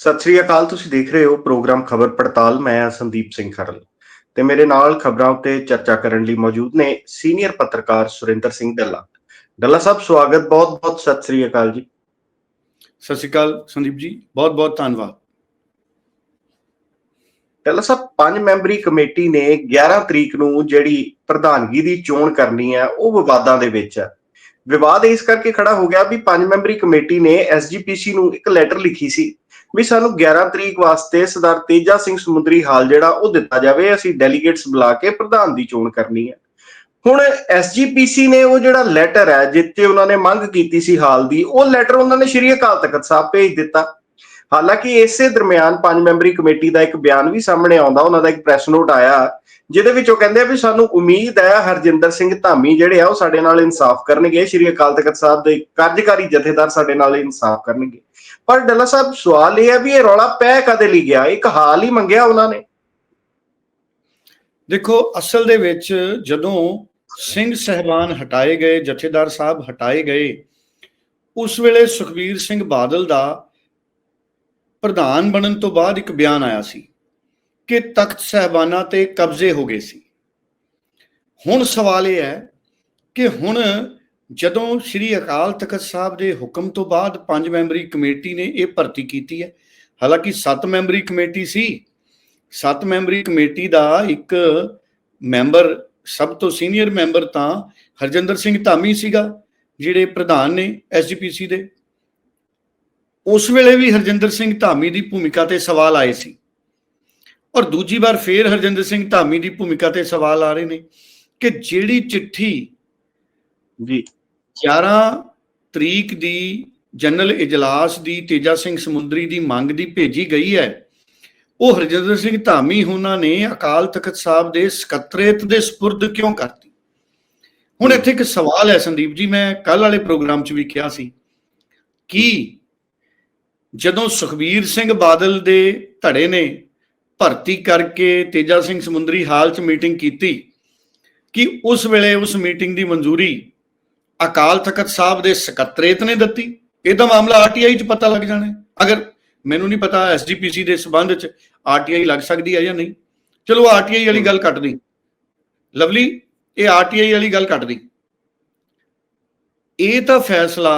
ਸਤਿ ਸ੍ਰੀ ਅਕਾਲ ਤੁਸੀਂ ਦੇਖ ਰਹੇ ਹੋ ਪ੍ਰੋਗਰਾਮ ਖਬਰ ਪੜਤਾਲ। ਮੈਂ ਹਾਂ ਸੰਦੀਪ ਸਿੰਘ ਖਰਲ। ਤੇ ਮੇਰੇ ਨਾਲ ਖਬਰਾਂ ਉੱਤੇ ਚਰਚਾ ਕਰਨ ਲਈ ਮੌਜੂਦ ਨੇ ਸੀਨੀਅਰ ਪੱਤਰਕਾਰ ਸੁਰਿੰਦਰ ਸਿੰਘ ਡੱਲਾ। ਡੱਲਾ ਸਾਹਿਬ ਸਵਾਗਤ ਬਹੁਤ ਬਹੁਤ ਸਤਿ ਸ੍ਰੀ ਅਕਾਲ ਜੀ। ਸਤਿ ਸ਼੍ਰੀ ਅਕਾਲ ਸੰਦੀਪ ਜੀ ਬਹੁਤ ਬਹੁਤ ਧੰਨਵਾਦ। ਡੱਲਾ ਸਾਹਿਬ ਪੰਜ ਮੈਂਬਰੀ ਕਮੇਟੀ ਨੇ 11 ਤਰੀਕ ਨੂੰ ਜਿਹੜੀ ਪ੍ਰਧਾਨਗੀ ਦੀ ਚੋਣ ਕਰਨੀ ਹੈ ਉਹ ਵਿਵਾਦਾਂ ਦੇ ਵਿੱਚ ਹੈ। ਵਿਵਾਦ ਇਸ ਕਰਕੇ ਖੜਾ ਹੋ ਗਿਆ ਵੀ ਪੰਜ ਮੈਂਬਰੀ ਕਮੇਟੀ ਨੇ ਐਸਜੀਪੀਸੀ ਨੂੰ ਇੱਕ ਲੈਟਰ ਲਿਖੀ ਸੀ ਵੀ ਸਾਨੂੰ 11 ਤਰੀਕ ਵਾਸਤੇ ਸਰਦਾਰ ਤੇਜਾ ਸਿੰਘ ਸਮੁੰਦਰੀ ਹਾਲ ਜਿਹੜਾ ਉਹ ਦਿੱਤਾ ਜਾਵੇ, ਅਸੀਂ ਡੈਲੀਗੇਟਸ ਬੁਲਾ ਕੇ ਪ੍ਰਧਾਨ ਦੀ ਚੋਣ ਕਰਨੀ ਹੈ। ਹੁਣ ਐਸਜੀਪੀਸੀ ਨੇ ਉਹ ਜਿਹੜਾ ਲੈਟਰ ਹੈ ਜਿੱਤੇ ਉਹਨਾਂ ਨੇ ਮੰਗ ਕੀਤੀ ਸੀ ਹਾਲ ਦੀ, ਉਹ ਲੈਟਰ ਉਹਨਾਂ ਨੇ ਸ਼੍ਰੀ ਅਕਾਲ ਤਖਤ ਸਾਹਿਬ ਭੇਜ ਦਿੱਤਾ। ਹਾਲਾਂਕਿ ਇਸੇ ਦਰਮਿਆਨ ਪੰਜ ਮੈਂਬਰੀ ਕਮੇਟੀ ਦਾ ਇੱਕ ਬਿਆਨ ਵੀ ਸਾਹਮਣੇ ਆਉਂਦਾ, ਉਹਨਾਂ ਦਾ ਇੱਕ ਪ੍ਰੈਸ ਨੋਟ ਆਇਆ, ਜਿਹਦੇ ਵਿੱਚ ਉਹ ਕਹਿੰਦੇ ਆ ਵੀ ਸਾਨੂੰ ਉਮੀਦ ਹੈ ਹਰਜਿੰਦਰ ਸਿੰਘ ਧਾਮੀ ਜਿਹੜੇ ਆ, ਉਹ ਸਾਡੇ ਨਾਲ ਇਨਸਾਫ ਕਰਨਗੇ, ਸ਼੍ਰੀ ਅਕਾਲ ਤਖਤ ਸਾਹਿਬ ਦੇ ਕਾਰਜਕਾਰੀ ਜਥੇਦਾਰ ਸਾਡੇ ਨਾਲ ਇਨਸਾਫ ਕਰਨਗੇ। ਪਰ ਡੱਲਾ ਸਾਹਿਬ, ਸਵਾਲ ਇਹ ਹੈ ਵੀ ਇਹ ਰੌਲਾ ਪੈ ਕਦੇ ਲਈ ਗਿਆ? ਇੱਕ ਹਾਲ ਹੀ ਮੰਗਿਆ ਉਹਨਾਂ ਨੇ। ਦੇਖੋ, ਅਸਲ ਦੇ ਵਿੱਚ ਜਦੋਂ ਸਿੰਘ ਸਹਿਬਾਨ ਹਟਾਏ ਗਏ, ਜਥੇਦਾਰ ਸਾਹਿਬ ਹਟਾਏ ਗਏ, ਉਸ ਵੇਲੇ ਸੁਖਬੀਰ ਸਿੰਘ ਬਾਦਲ ਦਾ ਪ੍ਰਧਾਨ ਬਣਨ ਤੋਂ ਬਾਅਦ ਇੱਕ ਬਿਆਨ ਆਇਆ ਸੀ ਕਿ ਤਖਤ ਸਹਿਬਾਨਾਂ ਤੇ ਕਬਜ਼ੇ ਹੋ ਗਏ ਸੀ। ਹੁਣ ਸਵਾਲ ਇਹ ਹੈ ਕਿ ਹੁਣ ਜਦੋਂ ਸ੍ਰੀ ਅਕਾਲ ਤਖਤ ਸਾਹਿਬ ਦੇ ਹੁਕਮ ਤੋਂ ਬਾਅਦ ਪੰਜ ਮੈਂਬਰੀ ਕਮੇਟੀ ਨੇ ਇਹ ਭਰਤੀ ਕੀਤੀ ਹੈ, ਹਾਲਾਂਕਿ ਸੱਤ ਮੈਂਬਰੀ ਕਮੇਟੀ ਸੀ, ਸੱਤ ਮੈਂਬਰੀ ਕਮੇਟੀ ਦਾ ਇੱਕ ਮੈਂਬਰ ਸਭ ਤੋਂ ਸੀਨੀਅਰ ਮੈਂਬਰ ਤਾਂ ਹਰਜਿੰਦਰ ਸਿੰਘ ਧਾਮੀ ਸੀਗਾ, ਜਿਹੜੇ ਪ੍ਰਧਾਨ ਨੇ ਐਸਜੀਪੀਸੀ ਦੇ। ਉਸ ਵੇਲੇ ਵੀ ਹਰਜਿੰਦਰ ਸਿੰਘ ਧਾਮੀ ਦੀ ਭੂਮਿਕਾ ਤੇ ਸਵਾਲ ਆਏ ਸੀ। ਔਰ ਦੂਜੀ ਵਾਰ ਫੇਰ ਹਰਜਿੰਦਰ ਸਿੰਘ ਧਾਮੀ ਦੀ ਭੂਮਿਕਾ ਤੇ ਸਵਾਲ ਆ ਰਹੇ ਨੇ ਕਿ ਜਿਹੜੀ ਚਿੱਠੀ ਜੀ। 11 ਤਰੀਕ ਦੀ ਜਨਰਲ ਇਜਲਾਸ ਦੀ ਤੇਜਾ ਸਿੰਘ ਸਮੁੰਦਰੀ ਦੀ ਮੰਗ ਦੀ ਭੇਜੀ ਗਈ ਹੈ। ਉਹ ਹਰਜਿੰਦਰ ਸਿੰਘ ਧਾਮੀ ਉਹਨਾਂ ਨੇ ਅਕਾਲ ਤਖਤ ਸਾਹਿਬ ਦੇ ਸਕੱਤਰੇਤ ਦੇ ਸਪੁਰਦ ਕਿਉਂ ਕਰਤੀ? ਹੁਣ ਇੱਥੇ ਇੱਕ ਸਵਾਲ ਹੈ ਸੰਦੀਪ ਜੀ, ਮੈਂ ਕੱਲ ਵਾਲੇ ਪ੍ਰੋਗਰਾਮ 'ਚ ਵੀ ਕਿਹਾ ਸੀ ਕਿ ਜਦੋਂ ਸੁਖਬੀਰ ਸਿੰਘ ਬਾਦਲ ਦੇ ਧੜੇ ਨੇ ਭਰਤੀ ਕਰਕੇ ਤੇਜਾ ਸਿੰਘ ਸਮੁੰਦਰੀ ਹਾਲ 'ਚ ਮੀਟਿੰਗ ਕੀਤੀ, ਕਿ ਉਸ ਵੇਲੇ ਉਸ ਮੀਟਿੰਗ ਦੀ ਮਨਜ਼ੂਰੀ ਅਕਾਲ ਤਖਤ ਸਾਹਿਬ ਦੇ ਸਕੱਤਰੇਤ ਨੇ ਦਿੱਤੀ। ਇਹਦਾ ਮਾਮਲਾ ਆਰਟੀਆਈ 'ਚ ਪਤਾ ਲੱਗ ਜਾਣਾ ਅਗਰ ਮੈਨੂੰ ਨਹੀਂ ਪਤਾ ਐਸਜੀਪੀਸੀ ਦੇ ਸਬੰਧ 'ਚ ਆਰਟੀਆਈ ਲੱਗ ਸਕਦੀ ਹੈ ਜਾਂ ਨਹੀਂ। ਚਲੋ ਆਰਟੀਆਈ ਵਾਲੀ ਗੱਲ ਕੱਟ ਦੀ ਲਵਲੀ, ਇਹ ਆਰਟੀਆਈ ਵਾਲੀ ਗੱਲ ਕੱਟ ਦੀ ਇਹ ਤਾਂ ਫੈਸਲਾ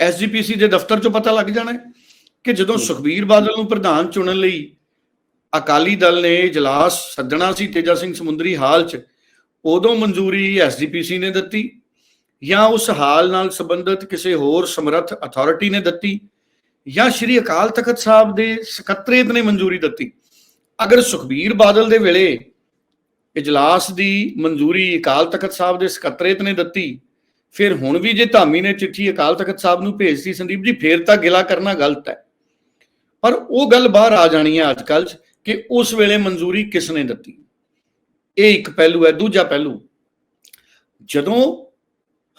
ਐਸਜੀਪੀਸੀ ਦੇ ਦਫ਼ਤਰ 'ਚੋਂ ਪਤਾ ਲੱਗ ਜਾਣਾ ਕਿ ਜਦੋਂ ਸੁਖਬੀਰ ਬਾਦਲ ਨੂੰ ਪ੍ਰਧਾਨ ਚੁਣਨ ਲਈ ਅਕਾਲੀ ਦਲ ਨੇ ਇਜਲਾਸ ਸੱਦਣਾ ਸੀ ਤੇਜਾ ਸਿੰਘ ਸਮੁੰਦਰੀ ਹਾਲ 'ਚ, ਉਦੋਂ ਮਨਜ਼ੂਰੀ ਐਸਜੀਪੀਸੀ ਨੇ ਦਿੱਤੀ। ਜਾਂ ਉਸ ਹਾਲ ਨਾਲ ਸੰਬੰਧਿਤ ਕਿਸੇ ਹੋਰ ਸਮਰੱਥ ਅਥਾਰਟੀ ਨੇ ਦਿੱਤੀ, ਜਾਂ ਸ਼੍ਰੀ ਅਕਾਲ ਤਖਤ ਸਾਹਿਬ ਦੇ ਸਕੱਤਰੇਤ ਨੇ ਮਨਜ਼ੂਰੀ ਦਿੱਤੀ। ਅਗਰ ਸੁਖਬੀਰ ਬਾਦਲ ਦੇ ਵੇਲੇ ਇਜਲਾਸ ਦੀ ਮਨਜ਼ੂਰੀ ਅਕਾਲ ਤਖਤ ਸਾਹਿਬ ਦੇ ਸਕੱਤਰੇਤ ਨੇ ਦਿੱਤੀ, ਫਿਰ ਹੁਣ ਵੀ ਜੇ ਧਾਮੀ ਨੇ ਚਿੱਠੀ ਅਕਾਲ ਤਖਤ ਸਾਹਿਬ ਨੂੰ ਭੇਜਤੀ, ਸੰਦੀਪ ਜੀ, ਫੇਰ ਤਾਂ ਗਿਲਾ ਕਰਨਾ ਗਲਤ ਹੈ। ਪਰ ਉਹ ਗੱਲ ਬਾਹਰ ਆ ਜਾਣੀ ਹੈ ਅੱਜ ਕੱਲ੍ਹ ਕਿ ਉਸ ਵੇਲੇ ਮਨਜ਼ੂਰੀ ਕਿਸ ਨੇ ਦਿੱਤੀ। ਇਹ ਇੱਕ ਪਹਿਲੂ ਹੈ। ਦੂਜਾ ਪਹਿਲੂ, ਜਦੋਂ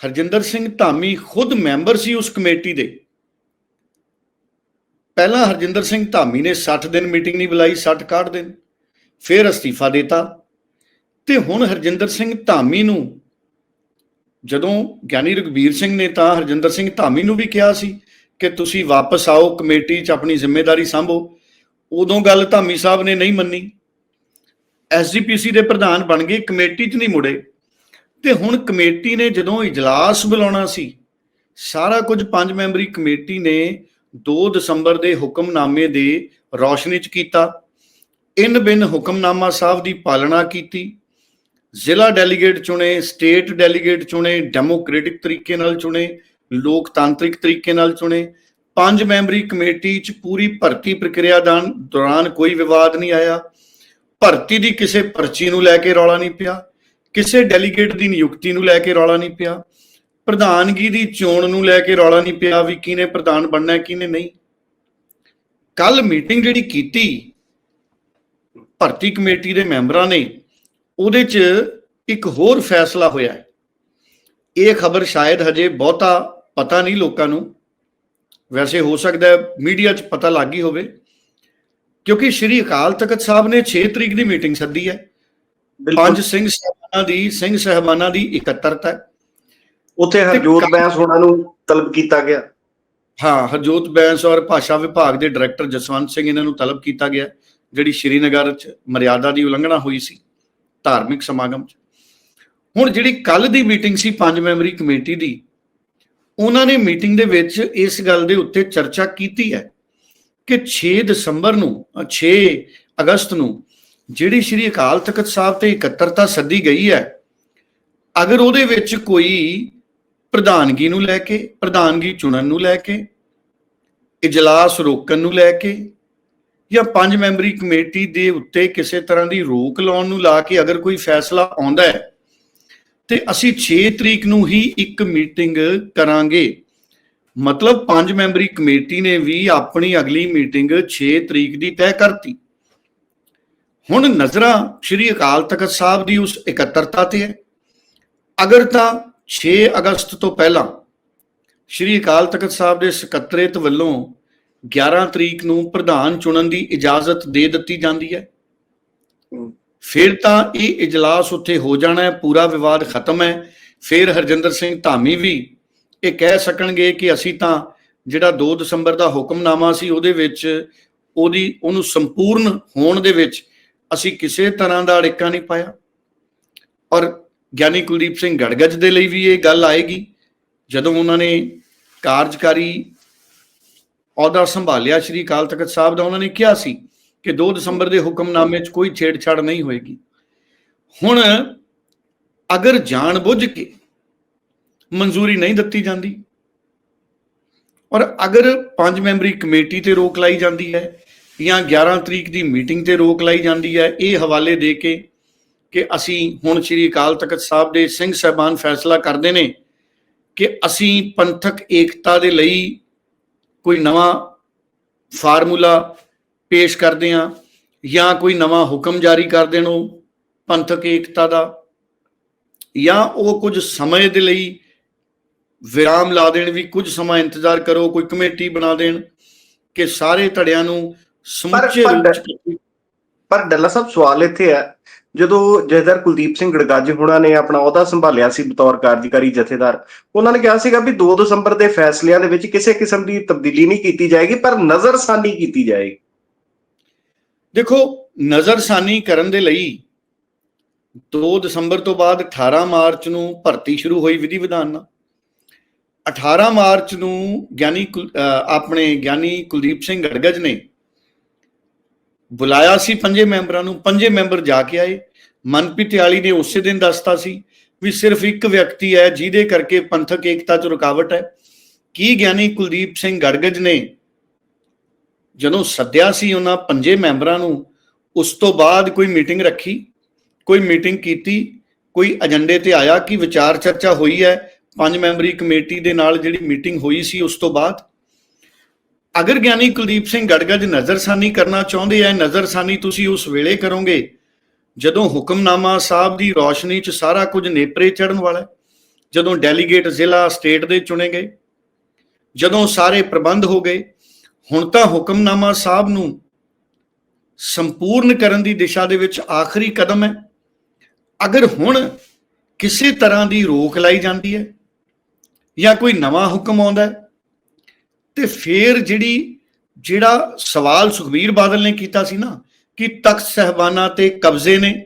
ਹਰਜਿੰਦਰ ਸਿੰਘ ਧਾਮੀ ਖੁਦ ਮੈਂਬਰ ਸੀ ਉਸ ਕਮੇਟੀ ਦੇ। ਪਹਿਲਾਂ ਹਰਜਿੰਦਰ ਸਿੰਘ ਧਾਮੀ ਨੇ 60 ਦਿਨ ਮੀਟਿੰਗ ਨਹੀਂ ਬੁਲਾਈ 60 ਕਾਢ ਦਿਨ, ਫਿਰ ਅਸਤੀਫਾ ਦਿੱਤਾ। ਤੇ ਹੁਣ ਹਰਜਿੰਦਰ ਸਿੰਘ ਧਾਮੀ ਨੂੰ, ਜਦੋਂ ਗਿਆਨੀ ਰਗਵੀਰ ਸਿੰਘ ਨੇ ਤਾਂ ਹਰਜਿੰਦਰ ਸਿੰਘ ਧਾਮੀ ਨੂੰ ਵੀ ਕਿਹਾ ਸੀ ਕਿ ਤੁਸੀਂ ਵਾਪਸ ਆਓ, ਕਮੇਟੀ 'ਚ ਆਪਣੀ ਜ਼ਿੰਮੇਵਾਰੀ ਸੰਭੋ। ਉਦੋਂ ਗੱਲ ਧਾਮੀ ਸਾਹਿਬ ਨੇ ਨਹੀਂ ਮੰਨੀ। ਐਸਜੀਪੀਸੀ ਦੇ ਪ੍ਰਧਾਨ ਬਣ ਗਏ, ਕਮੇਟੀ 'ਚ ਨਹੀਂ ਮੁੜੇ। ਤੇ ਹੁਣ ਕਮੇਟੀ ਨੇ ਜਦੋਂ ਇਜਲਾਸ ਬੁਲਾਉਣਾ ਸੀ, ਸਾਰਾ ਕੁਝ ਪੰਜ ਮੈਂਬਰੀ ਕਮੇਟੀ ਨੇ 2 ਦਸੰਬਰ ਦੇ ਹੁਕਮਨਾਮੇ ਦੇ ਰੌਸ਼ਨੀ 'ਚ ਕੀਤਾ। ਇਨ ਬਿਨ ਹੁਕਮਨਾਮਾ ਸਾਹਿਬ ਦੀ ਪਾਲਣਾ ਕੀਤੀ। ਜ਼ਿਲ੍ਹਾ ਡੈਲੀਗੇਟ ਚੁਣੇ, ਸਟੇਟ ਡੈਲੀਗੇਟ ਚੁਣੇ, ਡੈਮੋਕ੍ਰੈਟਿਕ ਤਰੀਕੇ ਨਾਲ ਚੁਣੇ, ਲੋਕਤਾਂਤਰਿਕ ਤਰੀਕੇ ਨਾਲ ਚੁਣੇ। ਪੰਜ ਮੈਂਬਰੀ ਕਮੇਟੀ 'ਚ ਪੂਰੀ ਭਰਤੀ ਪ੍ਰਕਿਰਿਆ ਦਾ ਦੌਰਾਨ ਕੋਈ ਵਿਵਾਦ ਨਹੀਂ ਆਇਆ। ਭਰਤੀ ਦੀ ਕਿਸੇ ਪਰਚੀ ਨੂੰ ਲੈ ਕੇ ਰੌਲਾ ਨਹੀਂ ਪਿਆ। ਕਿਸੇ ਡੈਲੀਗੇਟ ਦੀ ਨਿਯੁਕਤੀ ਨੂੰ ਲੈ ਕੇ ਰੌਲਾ ਨਹੀਂ ਪਿਆ। ਪ੍ਰਧਾਨਗੀ ਦੀ ਚੋਣ ਨੂੰ ਲੈ ਕੇ ਰੌਲਾ ਨਹੀਂ ਪਿਆ ਵੀ ਕਿਹਨੇ ਪ੍ਰਧਾਨ ਬਣਨਾ ਹੈ, ਕਿਹਨੇ ਨਹੀਂ। ਕੱਲ ਮੀਟਿੰਗ ਜਿਹੜੀ ਕੀਤੀ, ਭਰਤੀ ਕਮੇਟੀ ਦੇ ਮੈਂਬਰਾਂ ਨੇ, ਉਹਦੇ 'ਚ ਇੱਕ ਹੋਰ ਫੈਸਲਾ ਹੋਇਆ ਹੈ। ਇਹ ਖਬਰ ਸ਼ਾਇਦ ਹਜੇ ਬਹੁਤਾ ਪਤਾ ਨਹੀਂ ਲੋਕਾਂ ਨੂੰ। ਵੈਸੇ ਹੋ ਸਕਦਾ ਹੈ ਮੀਡੀਆ 'ਚ ਪਤਾ ਲੱਗ ਗਈ ਹੋਵੇ। ਕਿਉਂਕਿ ਸ਼੍ਰੀ ਅਕਾਲ ਤਖਤ ਸਾਹਿਬ ਨੇ 6 ਤਰੀਕ ਦੀ ਮੀਟਿੰਗ ਸੱਦੀ ਹੈ। ਪੰਜ ਸਿੰਘ ਸਾਹਿਬਾਨਾਂ ਦੀ ਸਿੰਘ ਸਹਿਬਾਨਾਂ ਦੀ ਇਕੱਤਰਤਾ ਉੱਥੇ ਹਰਜੋਤ ਬੈਂਸ ਹੋਣਾ ਨੂੰ ਤਲਬ ਕੀਤਾ ਗਿਆ। ਹਾਂ ਹਰਜੋਤ ਬੈਂਸ ਔਰ ਭਾਸ਼ਾ ਵਿਭਾਗ ਦੇ ਡਾਇਰੈਕਟਰ ਜਸਵੰਤ ਸਿੰਘ ਇਹਨਾਂ ਨੂੰ ਤਲਬ ਕੀਤਾ ਗਿਆ ਜਿਹੜੀ ਸ਼੍ਰੀਨਗਰ ਚ ਮਰਿਆਦਾ ਦੀ ਉਲੰਘਣਾ ਹੋਈ ਸੀ ਧਾਰਮਿਕ ਸਮਾਗਮ ਚ। ਹੁਣ ਜਿਹੜੀ ਕੱਲ ਦੀ ਮੀਟਿੰਗ ਸੀ ਪੰਜ ਮੈਂਬਰੀ ਕਮੇਟੀ ਦੀ ਉਹਨਾਂ ਨੇ ਮੀਟਿੰਗ ਦੇ ਵਿੱਚ ਇਸ ਗੱਲ ਦੇ ਉੱਤੇ ਚਰਚਾ ਕੀਤੀ ਹੈ ਕਿ 6 ਦਸੰਬਰ ਨੂੰ ਅ, 6 ਅਗਸਤ ਨੂੰ ਜਿਹੜੀ ਸ਼੍ਰੀ ਅਕਾਲ ਤਖਤ ਸਾਹਿਬ ਤੇ ਇਕੱਤਰਤਾ ਸੱਦੀ ਗਈ ਹੈ, ਅਗਰ ਉਹਦੇ ਵਿੱਚ ਕੋਈ ਪ੍ਰਧਾਨਗੀ ਨੂੰ ਲੈ ਕੇ, ਪ੍ਰਧਾਨਗੀ ਚੁਣਨ ਨੂੰ ਲੈ ਕੇ, ਇਜਲਾਸ ਰੋਕਣ ਨੂੰ ਲੈ ਕੇ, ਜਾਂ ਪੰਜ ਮੈਂਬਰੀ ਕਮੇਟੀ ਦੇ ਉੱਤੇ ਕਿਸੇ ਤਰ੍ਹਾਂ ਦੀ ਰੋਕ ਲਾਉਣ ਨੂੰ ਲਾ ਕੇ ਅਗਰ ਕੋਈ ਫੈਸਲਾ ਆਉਂਦਾ ਹੈ, ਤੇ ਅਸੀਂ 6 ਤਰੀਕ ਨੂੰ ਹੀ ਇੱਕ ਮੀਟਿੰਗ ਕਰਾਂਗੇ। ਮਤਲਬ ਪੰਜ ਮੈਂਬਰੀ ਕਮੇਟੀ ਨੇ ਵੀ ਆਪਣੀ ਅਗਲੀ ਮੀਟਿੰਗ 6 ਤਰੀਕ ਦੀ ਤੈਅ ਕਰਤੀ। ਹੁਣ ਨਜ਼ਰਾਂ ਸ਼੍ਰੀ ਅਕਾਲ ਤਖਤ ਸਾਹਿਬ ਦੀ ਉਸ ਇਕੱਤਰਤਾ ਤੇ ਹੈ। ਅਗਰ ਤਾਂ 6 ਅਗਸਤ ਤੋਂ ਪਹਿਲਾਂ ਸ਼੍ਰੀ ਅਕਾਲ ਤਖਤ ਸਾਹਿਬ ਦੇ ਸਕੱਤਰੇਤ ਵੱਲੋਂ 11 ਤਰੀਕ ਨੂੰ ਪ੍ਰਧਾਨ ਚੁਣਨ ਦੀ ਇਜਾਜ਼ਤ ਦੇ ਦਿੱਤੀ ਜਾਂਦੀ ਹੈ। ਫਿਰ ਤਾਂ ਇਹ ਇਜਲਾਸ ਉੱਥੇ ਹੋ ਜਾਣਾ ਹੈ, ਪੂਰਾ ਵਿਵਾਦ ਖਤਮ ਹੈ। ਫਿਰ ਹਰਜਿੰਦਰ ਸਿੰਘ ਧਾਮੀ ਵੀ ਇਹ ਕਹਿ ਸਕਣਗੇ ਕਿ ਅਸੀਂ ਤਾਂ ਜਿਹੜਾ 2 ਦਸੰਬਰ ਦਾ ਹੁਕਮਨਾਮਾ ਸੀ ਉਹਦੇ ਵਿੱਚ ਉਹਦੀ, ਉਹਨੂੰ ਸੰਪੂਰਨ ਹੋਣ ਦੇ ਵਿੱਚ ਅਸੀਂ ਕਿਸੇ ਤਰ੍ਹਾਂ ਦਾ ਅੜਿੱਕਾ ਨਹੀਂ ਪਾਇਆ। ਔਰ ਗਿਆਨੀ ਕੁਲਦੀਪ ਸਿੰਘ ਗੜਗਜ ਦੇ ਲਈ ਵੀ ਇਹ ਗੱਲ ਆਏਗੀ, ਜਦੋਂ ਉਹਨਾਂ ਨੇ ਕਾਰਜਕਾਰੀ ਅਹੁਦਾ ਸੰਭਾਲਿਆ ਸ਼੍ਰੀ ਅਕਾਲ ਤਖਤ ਸਾਹਿਬ ਦਾ, ਉਹਨਾਂ ਨੇ ਕਿਹਾ ਸੀ ਕਿ 2 ਦਸੰਬਰ ਦੇ ਹੁਕਮਨਾਮੇ 'ਚ ਕੋਈ ਛੇੜਛਾੜ ਨਹੀਂ ਹੋਏਗੀ। ਹੁਣ ਅਗਰ ਜਾਣ ਬੁੱਝ ਕੇ ਮਨਜ਼ੂਰੀ ਨਹੀਂ ਦਿੱਤੀ ਜਾਂਦੀ, ਔਰ ਅਗਰ ਪੰਜ ਮੈਂਬਰੀ ਕਮੇਟੀ ਤੇ ਰੋਕ ਲਾਈ ਜਾਂਦੀ ਹੈ ਜਾਂ 11 ਤਰੀਕ ਦੀ ਮੀਟਿੰਗ ਤੇ ਰੋਕ ਲਾਈ ਜਾਂਦੀ ਹੈ। ਇਹ ਹਵਾਲੇ ਦੇ ਕੇ ਕਿ ਅਸੀਂ ਹੁਣ ਸ੍ਰੀ ਅਕਾਲ ਤਖਤ ਸਾਹਿਬ ਦੇ ਸਿੰਘ ਸਾਹਿਬਾਨ ਫੈਸਲਾ ਕਰਦੇ ਨੇ ਕਿ ਅਸੀਂ ਪੰਥਕ ਏਕਤਾ ਦੇ ਲਈ ਕੋਈ ਨਵਾਂ ਫਾਰਮੂਲਾ ਪੇਸ਼ ਕਰਦੇ ਹਾਂ ਜਾਂ ਕੋਈ ਨਵਾਂ ਹੁਕਮ ਜਾਰੀ ਕਰ ਦੇਣ ਉਹ ਪੰਥਕ ਏਕਤਾ ਦਾ ਜਾਂ ਉਹ ਕੁਝ ਸਮੇਂ ਦੇ ਲਈ ਵਿਰਾਮ ਲਾ ਦੇਣ ਵੀ ਕੁਝ ਸਮਾਂ ਇੰਤਜ਼ਾਰ ਕਰੋ, ਕੋਈ ਕਮੇਟੀ ਬਣਾ ਦੇਣ ਕਿ ਸਾਰੇ ਧੜਿਆਂ ਨੂੰ ਸਮੁੱਚੇ ਪਰ- ਡੱਲਾ ਸਾਹਿਬ ਸਵਾਲ ਇੱਥੇ ਹੈ। ਜਦੋਂ ਜਥੇਦਾਰ ਕੁਲਦੀਪ ਸਿੰਘ ਗੜਗੱਜ ਹੁਣਾਂ ਨੇ ਆਪਣਾ ਅਹੁਦਾ ਸੰਭਾਲਿਆ ਸੀ ਬਤੌਰ ਕਾਰਜਕਾਰੀ ਜਥੇਦਾਰ ਉਹਨਾਂ ਨੇ ਕਿਹਾ ਸੀਗਾ ਵੀ 2 ਦਸੰਬਰ ਦੇ ਫੈਸਲਿਆਂ ਦੇ ਵਿੱਚ ਕਿਸੇ ਕਿਸਮ ਦੀ ਤਬਦੀਲੀ ਨਹੀਂ ਕੀਤੀ ਜਾਏਗੀ ਪਰ ਨਜ਼ਰਸਾਨੀ ਕੀਤੀ ਜਾਏਗੀ। ਦੇਖੋ ਨਜ਼ਰਸਾਨੀ ਕਰਨ ਦੇ ਲਈ 2 ਦਸੰਬਰ ਤੋਂ ਬਾਅਦ 18 ਮਾਰਚ ਨੂੰ ਭਰਤੀ ਸ਼ੁਰੂ ਹੋਈ ਵਿਧੀ ਵਿਧਾਨ ਨਾਲ। 18 ਮਾਰਚ ਨੂੰ ਗਿਆਨੀ ਆਪਣੇ ਗਿਆਨੀ ਕੁਲਦੀਪ ਸਿੰਘ ਗੜਗੜ ਨੇ ਬੁਲਾਇਆ ਸੀ ਪੰਜੇ ਮੈਂਬਰਾਂ ਨੂੰ, ਪੰਜੇ ਮੈਂਬਰ ਜਾ ਕੇ ਆਏ। ਮਨਪ੍ਰੀਤ ਆਲੀ ਨੇ ਉਸੇ ਦਿਨ ਦੱਸਤਾ ਸੀ ਵੀ ਸਿਰਫ ਇੱਕ ਵਿਅਕਤੀ ਹੈ, ਜਿਹਦੇ ਕਰਕੇ ਪੰਥਕ ਏਕਤਾ 'ਚ ਰੁਕਾਵਟ ਹੈ। ਕੀ ਗਿਆਨੀ ਕੁਲਦੀਪ ਸਿੰਘ ਗੜਗੜ ਨੇ ਜਦੋਂ ਸੱਦਿਆ ਸੀ ਉਹਨਾਂ ਪੰਜੇ ਮੈਂਬਰਾਂ ਨੂੰ, ਉਸ ਤੋਂ ਬਾਅਦ ਕੋਈ ਮੀਟਿੰਗ ਰੱਖੀ, ਕੋਈ ਮੀਟਿੰਗ ਕੀਤੀ, ਕੋਈ ਏਜੰਡੇ ਤੇ ਆਇਆ ਕਿ ਵਿਚਾਰ ਚਰਚਾ ਹੋਈ ਹੈ। ਪੰਜ ਮੈਂਬਰੀ ਕਮੇਟੀ ਦੇ ਨਾਲ ਜਿਹੜੀ ਮੀਟਿੰਗ ਹੋਈ ਸੀ ਉਸ ਤੋਂ ਬਾਅਦ ਅਗਰ ਗਿਆਨੀ ਕੁਲਦੀਪ ਸਿੰਘ ਗੜਗੜ ਨਜ਼ਰਸਾਨੀ ਕਰਨਾ ਚਾਹੁੰਦੇ ਆ, ਨਜ਼ਰਸਾਨੀ ਤੁਸੀਂ ਉਸ ਵੇਲੇ ਕਰੋਗੇ ਜਦੋਂ ਹੁਕਮਨਾਮਾ ਸਾਹਿਬ ਦੀ ਰੌਸ਼ਨੀ 'ਚ ਸਾਰਾ ਕੁਝ ਨੇਪਰੇ ਚੜਨ ਵਾਲਾ ਹੈ, ਜਦੋਂ ਡੈਲੀਗੇਟ ਜ਼ਿਲ੍ਹਾ ਸਟੇਟ ਦੇ ਚੁਣੇ ਗਏ, ਜਦੋਂ ਸਾਰੇ ਪ੍ਰਬੰਧ ਹੋ ਗਏ, ਹੁਣ ਤਾਂ ਹੁਕਮਨਾਮਾ ਸਾਹਿਬ ਨੂੰ ਸੰਪੂਰਨ ਕਰਨ ਦੀ ਦਿਸ਼ਾ ਦੇ ਵਿੱਚ ਆਖਰੀ ਕਦਮ ਹੈ। ਅਗਰ ਹੁਣ ਕਿਸੇ ਤਰ੍ਹਾਂ ਦੀ ਰੋਕ ਲਾਈ ਜਾਂਦੀ ਹੈ ਜਾਂ ਕੋਈ ਨਵਾਂ ਹੁਕਮ ਆਉਂਦਾ ਹੈ ਤੇ ਫਿਰ ਜਿਹੜੀ, ਜਿਹੜਾ ਸਵਾਲ ਸੁਖਬੀਰ ਬਾਦਲ ਨੇ ਕੀਤਾ ਸੀ ਨਾ, ਕਿ ਤਖਤ ਸਹਿਬਾਨਾ ਤੇ ਕਬਜ਼ੇ ਨੇ,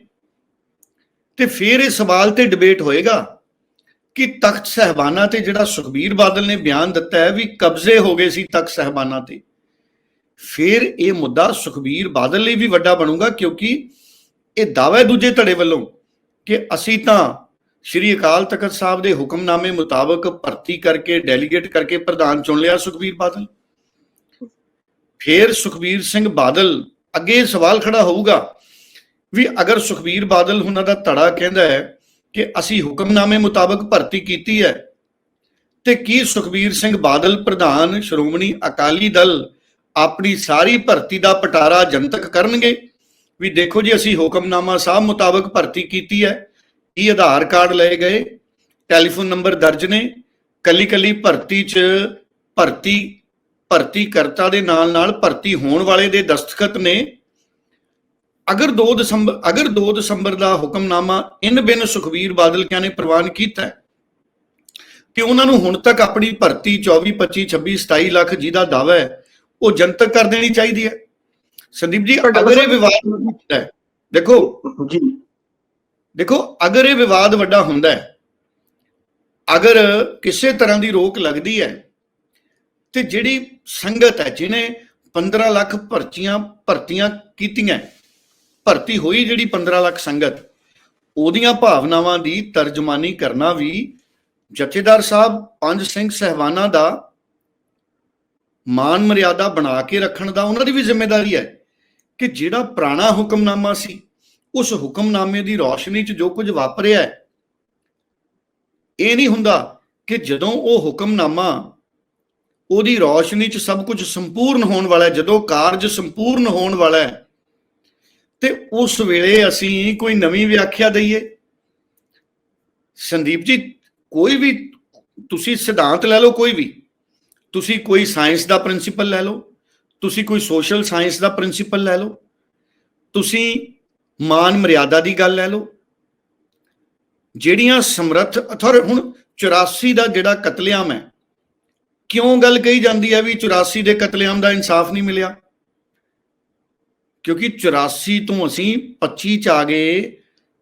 ਤੇ ਫਿਰ ਇਹ ਸਵਾਲ ਤੇ ਡਿਬੇਟ ਹੋਏਗਾ ਕਿ ਤਖਤ ਸਹਿਬਾਨਾ ਤੇ ਜਿਹੜਾ ਸੁਖਬੀਰ ਬਾਦਲ ਨੇ ਬਿਆਨ ਦਿੱਤਾ ਹੈ ਵੀ ਕਬਜ਼ੇ ਹੋ ਗਏ ਸੀ ਤਖਤ ਸਹਿਬਾਨਾ ਤੇ, ਫਿਰ ਇਹ ਮੁੱਦਾ ਸੁਖਬੀਰ ਬਾਦਲ ਲਈ ਵੀ ਵੱਡਾ ਬਣੂਗਾ ਕਿਉਂਕਿ ਇਹ ਦਾਅਵਾ ਦੂਜੇ ਧੜੇ ਵੱਲੋਂ ਕਿ ਅਸੀਂ ਤਾਂ ਸ਼੍ਰੀ ਅਕਾਲ ਤਖਤ ਸਾਹਿਬ ਦੇ ਹੁਕਮਨਾਮੇ ਮੁਤਾਬਕ ਭਰਤੀ ਕਰਕੇ ਡੈਲੀਗੇਟ ਕਰਕੇ ਪ੍ਰਧਾਨ ਚੁਣ ਲਿਆ ਸੁਖਬੀਰ ਬਾਦਲ। ਫਿਰ ਸੁਖਬੀਰ ਸਿੰਘ ਬਾਦਲ ਅੱਗੇ ਇਹ ਸਵਾਲ ਖੜਾ ਹੋਊਗਾ ਵੀ ਅਗਰ ਸੁਖਬੀਰ ਬਾਦਲ ਉਹਨਾਂ ਦਾ ਧੜਾ ਕਹਿੰਦਾ ਹੈ ਕਿ ਅਸੀਂ ਹੁਕਮਨਾਮੇ ਮੁਤਾਬਕ ਭਰਤੀ ਕੀਤੀ ਹੈ, ਤੇ ਕੀ ਸੁਖਬੀਰ ਸਿੰਘ ਬਾਦਲ ਪ੍ਰਧਾਨ, ਸ਼੍ਰੋਮਣੀ ਅਕਾਲੀ ਦਲ ਆਪਣੀ ਸਾਰੀ ਭਰਤੀ ਦਾ ਪਟਾਰਾ ਜਨਤਕ ਕਰਨਗੇ? ਵੀ ਦੇਖੋ ਜੀ, ਅਸੀਂ ਹੁਕਮਨਾਮਾ ਸਾਹਿਬ ਮੁਤਾਬਕ ਭਰਤੀ ਕੀਤੀ ਹੈ ਇਹ ਆਧਾਰ ਕਾਰਡ ਲਏ ਗਏ ਟੈਲੀਫੋਨ ਨੰਬਰ ਦਰਜ ਨੇ ਕੱਲੀ ਕੱਲੀ ਭਰਤੀ 'ਚ ਭਰਤੀ ਭਰਤੀ ਕਰਤਾ ਦੇ ਨਾਲ ਨਾਲ ਭਰਤੀ ਹੋਣ ਵਾਲੇ ਦੇ ਦਸਤਖਤ ਨੇ। ਅਗਰ 2 ਦਸੰਬਰ ਅਗਰ 2 ਦਸੰਬਰ ਦਾ ਹੁਕਮਨਾਮਾ ਇਨ ਬਿਨ ਸੁਖਬੀਰ ਬਾਦਲ ਕਿਆ ਨੇ ਪ੍ਰਵਾਨ ਕੀਤਾ ਹੈ ਕਿ ਉਹਨਾਂ ਨੂੰ ਹੁਣ ਤੱਕ ਆਪਣੀ ਭਰਤੀ 24 25 26 27 ਲੱਖ ਜਿਹਦਾ ਦਾਵਾ ਹੈ ਉਹ ਜਨਤਕ ਕਰ ਦੇਣੀ ਚਾਹੀਦੀ ਹੈ। ਸੰਦੀਪ ਜੀ ਅਗਰ ਇਹ ਵਿਵਾਦ ਹੁੰਦਾ ਹੈ। ਦੇਖੋ ਜੀ। ਦੇਖੋ, ਅਗਰ ਇਹ ਵਿਵਾਦ ਵੱਡਾ ਹੁੰਦਾ ਹੈ, ਅਗਰ ਕਿਸੇ ਤਰ੍ਹਾਂ ਦੀ ਰੋਕ ਲੱਗਦੀ ਹੈ, ਤੇ ਜਿਹੜੀ ਸੰਗਤ ਹੈ, ਜਿਹਨੇ 15 ਲੱਖ ਭਰਤੀਆਂ ਭਰਤੀਆਂ ਕੀਤੀਆਂ, ਭਰਤੀ ਹੋਈ ਜਿਹੜੀ 15 ਲੱਖ ਸੰਗਤ, ਉਹਦੀਆਂ ਭਾਵਨਾਵਾਂ ਦੀ ਤਰਜਮਾਨੀ ਕਰਨਾ ਵੀ ਜਥੇਦਾਰ ਸਾਹਿਬ ਪੰਜ ਸਿੰਘ ਸਹਿਬਾਨਾਂ ਦਾ ਮਾਨ ਮਰਿਆਦਾ ਬਣਾ ਕੇ ਰੱਖਣ ਦਾ ਉਹਨਾਂ ਦੀ ਵੀ ਜ਼ਿੰਮੇਵਾਰੀ ਹੈ ਕਿ ਜਿਹੜਾ ਪੁਰਾਣਾ ਹੁਕਮਨਾਮਾ ਸੀ ਉਸ ਹੁਕਮਨਾਮੇ ਦੀ ਰੌਸ਼ਨੀ 'ਚ ਜੋ ਕੁਝ ਵਾਪਰਿਆ ਹੈ, ਇਹ ਨਹੀਂ ਹੁੰਦਾ ਕਿ ਜਦੋਂ ਉਹ ਹੁਕਮਨਾਮਾ ਉਹਦੀ ਰੌਸ਼ਨੀ 'ਚ ਸਭ ਕੁਝ ਸੰਪੂਰਨ ਹੋਣ ਵਾਲਾ ਹੈ, ਜਦੋਂ ਕਾਰਜ ਸੰਪੂਰਨ ਹੋਣ ਵਾਲਾ ਹੈ, ਤੇ ਉਸ ਵੇਲੇ ਅਸੀਂ ਕੋਈ ਨਵੀਂ ਵਿਆਖਿਆ ਦਈਏ। ਸੰਦੀਪ ਜੀ, ਕੋਈ ਵੀ, ਤੁਸੀਂ ਸਿਧਾਂਤ ਲੈ ਲਓ ਕੋਈ ਵੀ। ਤੁਸੀਂ ਕੋਈ ਸਾਇੰਸ ਦਾ ਪ੍ਰਿੰਸੀਪਲ ਲੈ ਲਓ, ਤੁਸੀਂ ਕੋਈ ਸੋਸ਼ਲ ਸਾਇੰਸ ਦਾ ਪ੍ਰਿੰਸੀਪਲ ਲੈ ਲਓ। ਤੁਸੀਂ ਮਾਨ ਮਰਿਆਦਾ ਦੀ ਗੱਲ ਲੈ ਲਓ। ਜਿਹੜੀਆਂ ਸਮਰੱਥ ਅਥਰ ਹੁਣ 84 ਦਾ ਜਿਹੜਾ ਕਤਲੇਆਮ ਹੈ, ਕਿਉਂ ਗੱਲ ਕਹੀ ਜਾਂਦੀ ਹੈ ਵੀ 84 ਦੇ ਕਤਲੇਆਮ ਦਾ ਇਨਸਾਫ ਨਹੀਂ ਮਿਲਿਆ? ਕਿਉਂਕਿ 84 ਤੋਂ ਅਸੀਂ 25 ਚ ਆ ਗਏ,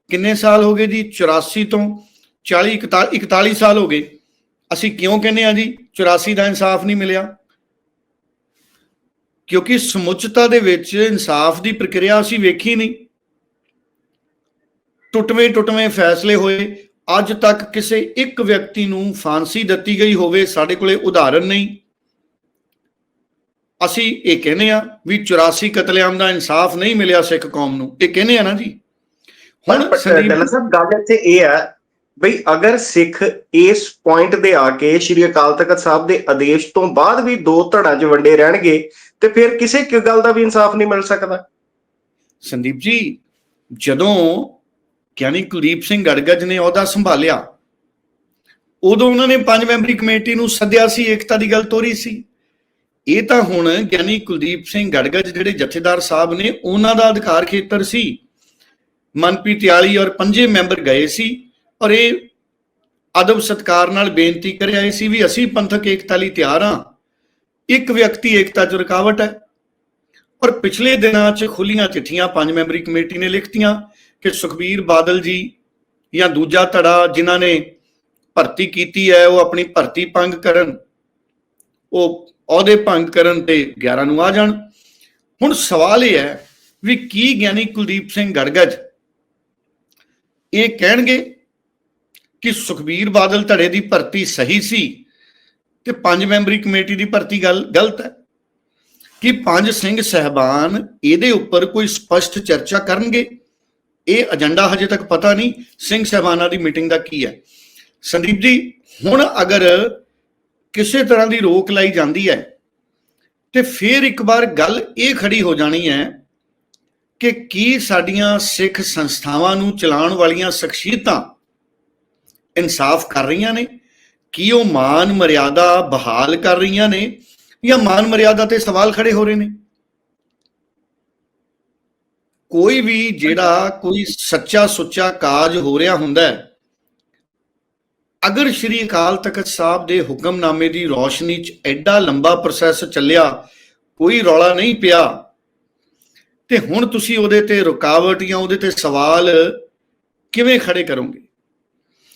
ਕਿੰਨੇ ਸਾਲ ਹੋ ਗਏ ਜੀ? 84 ਤੋਂ 40 41 41 ਸਾਲ ਹੋ ਗਏ। ਅਸੀਂ ਕਿਉਂ ਕਹਿੰਦੇ ਆ ਜੀ 84 ਦਾ ਇਨਸਾਫ ਨਹੀਂ ਮਿਲਿਆ? ਕਿਉਂਕਿ ਸਮੁੱਚਤਾ ਦੇ ਵਿੱਚ ਇਨਸਾਫ ਦੀ ਪ੍ਰਕਿਰਿਆ ਅਸੀਂ ਵੇਖੀ ਨਹੀਂ। ਟੁੱਟਵੇਂ ਟੁੱਟਵੇਂ ਫੈਸਲੇ ਹੋਏ। ਅੱਜ ਤੱਕ ਕਿਸੇ ਇੱਕ ਵਿਅਕਤੀ ਨੂੰ ਫਾਂਸੀ ਦਿੱਤੀ ਗਈ ਹੋਵੇ ਸਾਡੇ ਕੋਲੇ ਉਦਾਹਰਨ ਨਹੀਂ। ਅਸੀਂ ਇਹ ਕਹਿੰਦੇ ਆ ਵੀ 84 ਕਤਲੇਆਮ ਦਾ ਇਨਸਾਫ ਨਹੀਂ ਮਿਲਿਆ ਸਿੱਖ ਕੌਮ ਨੂੰ। ਇਹ ਕਹਿੰਦੇ ਆ ਨਾ ਜੀ। ਹੁਣ ਡੱਲਾ ਸਾਹਿਬ ਗੱਲ ਇੱਥੇ ਇਹ ਹੈ ਬਈ ਅਗਰ ਸਿੱਖ ਇਸ ਪੁਆਇੰਟ ਤੇ ਆ ਕੇ ਸ਼੍ਰੀ ਅਕਾਲ ਤਖਤ ਸਾਹਿਬ ਦੇ ਆਦੇਸ਼ ਤੋਂ ਬਾਅਦ ਵੀ ਦੋ ਧੜਾਂ 'ਚ ਵੰਡੇ ਰਹਿਣਗੇ ਤੇ ਫਿਰ ਕਿਸੇ ਕਿ ਗੱਲ ਦਾ ਵੀ ਇਨਸਾਫ ਨਹੀਂ ਮਿਲ ਸਕਦਾ। ਸੰਦੀਪ ਜੀ ਜਦੋਂ ਗਿਆਨੀ ਕੁਲਦੀਪ ਸਿੰਘ ਗੜਗੜ ਨੇ ਅਹੁਦਾ ਸੰਭਾਲਿਆ। ਉਦੋਂ ਉਹਨਾਂ ਨੇ ਪੰਜ ਮੈਂਬਰੀ ਕਮੇਟੀ ਨੂੰ ਸੱਦਿਆ ਸੀ, ਏਕਤਾ ਦੀ ਗੱਲ ਤੋਰੀ ਸੀ। ਇਹ ਤਾਂ ਹੁਣ ਗਿਆਨੀ ਕੁਲਦੀਪ ਸਿੰਘ ਗੜਗੜ ਜਿਹੜੇ ਜਥੇਦਾਰ ਸਾਹਿਬ ਨੇ, ਉਹਨਾਂ ਦਾ ਅਧਿਕਾਰ ਖੇਤਰ ਸੀ। ਮਨਪ੍ਰੀਤ ਯਾਲੀ ਔਰ ਪੰਜੇ ਮੈਂਬਰ ਗਏ ਸੀ ਔਰ ਇਹ ਅਦਬ ਸਤਕਾਰ ਨਾਲ ਬੇਨਤੀ ਕਰ ਆਏ ਸੀ ਵੀ ਅਸੀਂ ਪੰਥਕ ਏਕਤਾ ਲਈ ਤਿਆਰ ਹਾਂ। ਇੱਕ ਵਿਅਕਤੀ ਏਕਤਾ 'ਚ ਰੁਕਾਵਟ ਹੈ। ਔਰ ਪਿਛਲੇ ਦਿਨਾਂ 'ਚ ਖੁੱਲੀਆਂ ਚਿੱਠੀਆਂ ਪੰਜ ਮੈਂਬਰੀ ਕਮੇਟੀ ਨੇ ਲਿਖਤੀਆਂ ਕਿ ਸੁਖਬੀਰ ਬਾਦਲ ਜੀ ਜਾਂ ਦੂਜਾ ਧੜਾ ਜਿਨ੍ਹਾਂ ਨੇ ਭਰਤੀ ਕੀਤੀ ਹੈ, ਉਹ ਆਪਣੀ ਭਰਤੀ ਭੰਗ ਕਰਨ, ਉਹ ਅਹੁਦੇ ਭੰਗ ਕਰਨ ਤੇ 11 ਨੂੰ ਆ ਜਾਣ। ਹੁਣ ਸਵਾਲ ਇਹ ਹੈ ਵੀ ਕੀ ਗਿਆਨੀ ਕੁਲਦੀਪ ਸਿੰਘ ਗੜਗੜ ਇਹ ਕਹਿਣਗੇ ਕਿ ਸੁਖਬੀਰ ਬਾਦਲ ਧੜੇ ਦੀ ਭਰਤੀ ਸਹੀ ਸੀ ਤੇ ਪੰਜ ਮੈਂਬਰੀ ਕਮੇਟੀ ਦੀ ਭਰਤੀ ਗੱਲ ਗਲਤ ਹੈ? ਕਿ ਪੰਜ ਸਿੰਘ ਸਹਿਬਾਨ ਇਹਦੇ ਉੱਪਰ ਕੋਈ ਸਪਸ਼ਟ ਚਰਚਾ ਕਰਨਗੇ? ਇਹ ਏਜੰਡਾ ਹਜੇ ਤੱਕ ਪਤਾ ਨਹੀਂ, ਸਿੰਘ ਸਹਿਬਾਨਾਂ ਦੀ ਮੀਟਿੰਗ ਦਾ ਕੀ ਹੈ। ਸੰਦੀਪ ਜੀ, ਹੁਣ ਅਗਰ ਕਿਸੇ ਤਰ੍ਹਾਂ ਦੀ ਰੋਕ ਲਾਈ ਜਾਂਦੀ ਹੈ, ਤੇ ਫਿਰ ਇੱਕ ਵਾਰ ਗੱਲ ਇਹ ਖੜੀ ਹੋ ਜਾਣੀ ਹੈ ਕਿ ਕੀ ਸਾਡੀਆਂ ਸਿੱਖ ਸੰਸਥਾਵਾਂ ਨੂੰ ਚਲਾਉਣ ਵਾਲੀਆਂ ਸ਼ਖਸੀਅਤਾਂ ਇਨਸਾਫ ਕਰ ਰਹੀਆਂ ਨੇ? ਕੀ ਉਹ ਮਾਨ ਮਰਿਆਦਾ ਬਹਾਲ ਕਰ ਰਹੀਆਂ ਨੇ ਜਾਂ ਮਾਨ ਮਰਿਆਦਾ ਤੇ ਸਵਾਲ ਖੜੇ ਹੋ ਰਹੇ ਨੇ? ਕੋਈ ਵੀ ਜਿਹੜਾ ਕੋਈ ਸੱਚਾ ਸੁੱਚਾ ਕਾਜ ਹੋ ਰਿਹਾ ਹੁੰਦਾ ਹੈ ਅਗਰ ਸ਼੍ਰੀ ਅਕਾਲ ਤਖਤ ਸਾਹਿਬ ਦੇ ਹੁਕਮਨਾਮੇ ਦੀ ਰੌਸ਼ਨੀ 'ਚ ਐਡਾ ਲੰਬਾ ਪ੍ਰੋਸੈਸ ਚੱਲਿਆ ਕੋਈ ਰੌਲਾ ਨਹੀਂ ਪਿਆ ਤੇ ਹੁਣ ਤੁਸੀਂ ਉਹਦੇ ਤੇ ਰੁਕਾਵਟ ਜਾਂ ਉਹਦੇ ਤੇ ਸਵਾਲ ਕਿਵੇਂ ਖੜੇ ਕਰੋਗੇ?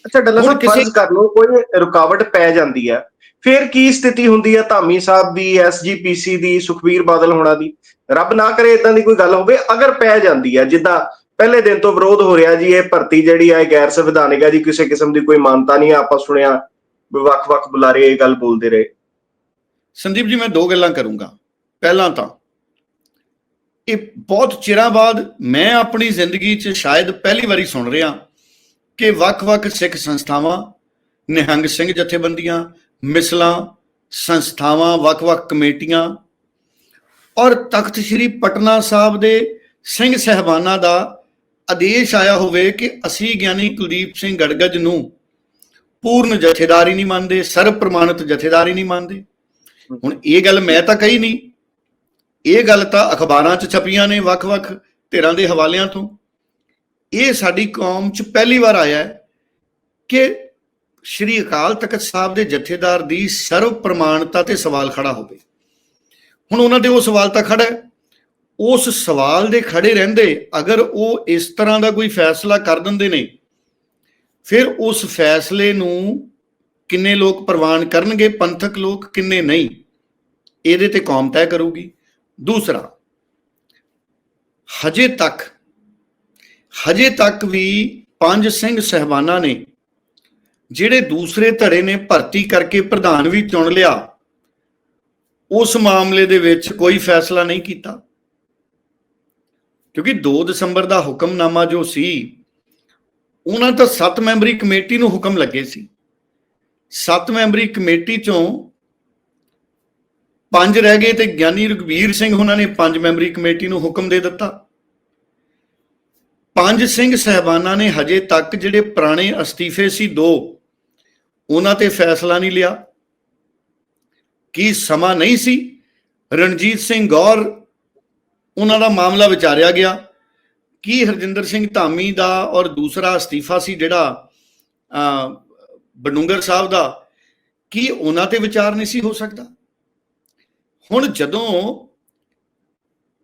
ਅੱਛਾ ਡੱਲਾ ਸਾਹਿਬ ਕਿਸੇ- ਕਰ ਲਓ ਕੋਈ ਰੁਕਾਵਟ ਪੈ ਜਾਂਦੀ ਹੈ ਫਿਰ ਕੀ ਸਥਿਤੀ ਹੁੰਦੀ ਹੈ? ਧਾਮੀ ਸਾਹਿਬ ਦੀ ਐਸਜੀਪੀਸੀ ਦੀ ਸੁਖਬੀਰ ਬਾਦਲ ਹੋਣਾ ਦੀ। ਰੱਬ ਨਾ ਕਰੇ ਇਦਾਂ ਦੀ ਕੋਈ ਗੱਲ ਹੋਵੇ, ਅਗਰ ਪੈ ਜਾਂਦੀ ਹੈ, ਜਿੱਦਾਂ ਪਹਿਲੇ ਦਿਨ ਤੋਂ ਵਿਰੋਧ ਹੋ ਰਿਹਾ ਜੀ, ਇਹ ਭਰਤੀ ਜਿਹੜੀ ਹੈ ਗੈਰ ਸੰਵਿਧਾਨਿਕ ਹੈ ਜੀ, ਕਿਸੇ ਕਿਸਮ ਦੀ ਕੋਈ ਮਾਨਤਾ ਨਹੀਂ ਆਪਾਂ ਸੁਣਿਆ ਵੀ ਵੱਖ-ਵੱਖ ਬੁਲਾਰੇ ਇਹ ਗੱਲ ਬੋਲਦੇ ਰਹੇ। ਸੰਦੀਪ ਜੀ, ਮੈਂ ਦੋ ਗੱਲਾਂ ਕਰੂੰਗਾ। ਪਹਿਲਾਂ ਤਾਂ, ਇਹ ਬਹੁਤ ਚਿਰਾਂ ਬਾਅਦ ਮੈਂ ਆਪਣੀ ਜ਼ਿੰਦਗੀ 'ਚ ਸ਼ਾਇਦ ਪਹਿਲੀ ਵਾਰੀ ਸੁਣ ਰਿਹਾ ਕਿ ਵੱਖ-ਵੱਖ ਸਿੱਖ ਸੰਸਥਾਵਾਂ, ਨਿਹੰਗ ਸਿੰਘ ਜਥੇਬੰਦੀਆਂ, ਮਿਸਲਾਂ, ਸੰਸਥਾਵਾਂ ਵੱਖ-ਵੱਖ ਕਮੇਟੀਆਂ ਔਰ ਤਖਤ ਸ੍ਰੀ ਪਟਨਾ ਸਾਹਿਬ ਦੇ ਸਿੰਘ ਸਹਿਬਾਨਾਂ ਦਾ ਆਦੇਸ਼ ਆਇਆ ਹੋਵੇ ਕਿ ਅਸੀਂ ਗਿਆਨੀ ਕੁਲਦੀਪ ਸਿੰਘ ਗੜਗੜ ਨੂੰ ਪੂਰਨ ਜਥੇਦਾਰੀ ਨਹੀਂ ਮੰਨਦੇ ਸਰਵ ਪ੍ਰਮਾਣਿਤ ਜਥੇਦਾਰੀ ਨਹੀਂ ਮੰਨਦੇ। ਹੁਣ ਇਹ ਗੱਲ ਮੈਂ ਤਾਂ ਕਹੀ ਨਹੀਂ। ਇਹ ਗੱਲ ਤਾਂ ਅਖਬਾਰਾਂ 'ਚ ਛਪੀਆਂ ਨੇ ਵੱਖ-ਵੱਖ ਧਿਰਾਂ ਦੇ ਹਵਾਲਿਆਂ ਤੋਂ। ਇਹ ਸਾਡੀ ਕੌਮ 'ਚ ਪਹਿਲੀ ਵਾਰ ਆਇਆ ਹੈ ਕਿ ਸ਼੍ਰੀ ਅਕਾਲ ਤਖਤ ਸਾਹਿਬ ਦੇ ਜਥੇਦਾਰ ਦੀ ਸਰਵ ਪ੍ਰਮਾਣਤਾ ਤੇ ਸਵਾਲ ਖੜਾ ਹੋਵੇ। ਹੁਣ ਉਹਨਾਂ ਦੇ ਉਹ ਸਵਾਲ ਤਾਂ ਖੜਾ ਹੈ। ਉਸ ਸਵਾਲ ਦੇ ਖੜੇ ਰਹਿੰਦੇ ਅਗਰ ਉਹ ਇਸ ਤਰ੍ਹਾਂ ਦਾ ਕੋਈ ਫੈਸਲਾ ਕਰ ਦਿੰਦੇ ਨੇ, ਫਿਰ ਉਸ ਫੈਸਲੇ ਨੂੰ ਕਿੰਨੇ ਲੋਕ ਪ੍ਰਵਾਨ ਕਰਨਗੇ, ਪੰਥਕ ਲੋਕ ਕਿੰਨੇ ਨਹੀਂ, ਇਹਦੇ ਤੇ ਕੌਮ ਤੈਅ ਕਰੂਗੀ। ਦੂਸਰਾ, ਹਜੇ ਤੱਕ ਹਜੇ ਤੱਕ ਵੀ ਪੰਜ ਸਿੰਘ ਸਹਿਬਾਨਾਂ ਨੇ ਜਿਹੜੇ ਦੂਸਰੇ ਧੜੇ ਨੇ ਭਰਤੀ ਕਰਕੇ ਪ੍ਰਧਾਨ ਵੀ ਚੁਣ ਲਿਆ ਉਸ ਮਾਮਲੇ ਦੇ ਵਿੱਚ ਕੋਈ ਫੈਸਲਾ ਨਹੀਂ ਕੀਤਾ। ਕਿਉਂਕਿ 2 ਦਸੰਬਰ ਦਾ ਹੁਕਮਨਾਮਾ ਜੋ ਸੀ, ਉਹਨਾਂ ਤਾਂ 7 ਮੈਂਬਰੀ ਕਮੇਟੀ ਨੂੰ ਹੁਕਮ ਲੱਗੇ ਸੀ। 7 ਮੈਂਬਰੀ ਕਮੇਟੀ ਚੋਂ ਪੰਜ ਰਹਿ ਗਏ ਤੇ ਗਿਆਨੀ ਰਘਵੀਰ ਸਿੰਘ ਉਹਨਾਂ ਨੇ ਪੰਜ ਮੈਂਬਰੀ ਕਮੇਟੀ ਨੂੰ ਹੁਕਮ ਦੇ ਦਿੱਤਾ। ਪੰਜ ਸਿੰਘ ਸਹਿਬਾਨਾਂ ਨੇ ਹਜੇ ਤੱਕ ਜਿਹੜੇ ਪੁਰਾਣੇ ਅਸਤੀਫੇ ਸੀ ਦੋ, ਉਹਨਾਂ ਤੇ ਫੈਸਲਾ ਨਹੀਂ ਲਿਆ। ਕੀ ਸਮਾਂ ਨਹੀਂ ਸੀ? ਰਣਜੀਤ ਸਿੰਘ ਗੌਰ ਉਹਨਾਂ ਦਾ ਮਾਮਲਾ ਵਿਚਾਰਿਆ ਗਿਆ। ਕੀ ਹਰਜਿੰਦਰ ਸਿੰਘ ਧਾਮੀ ਦਾ ਔਰ ਦੂਸਰਾ ਅਸਤੀਫਾ ਸੀ ਜਿਹੜਾ ਅ ਬਡੂੰਗਰ ਸਾਹਿਬ ਦਾ, ਕੀ ਉਹਨਾਂ ਤੇ ਵਿਚਾਰ ਨਹੀਂ ਸੀ ਹੋ ਸਕਦਾ? ਹੁਣ ਜਦੋਂ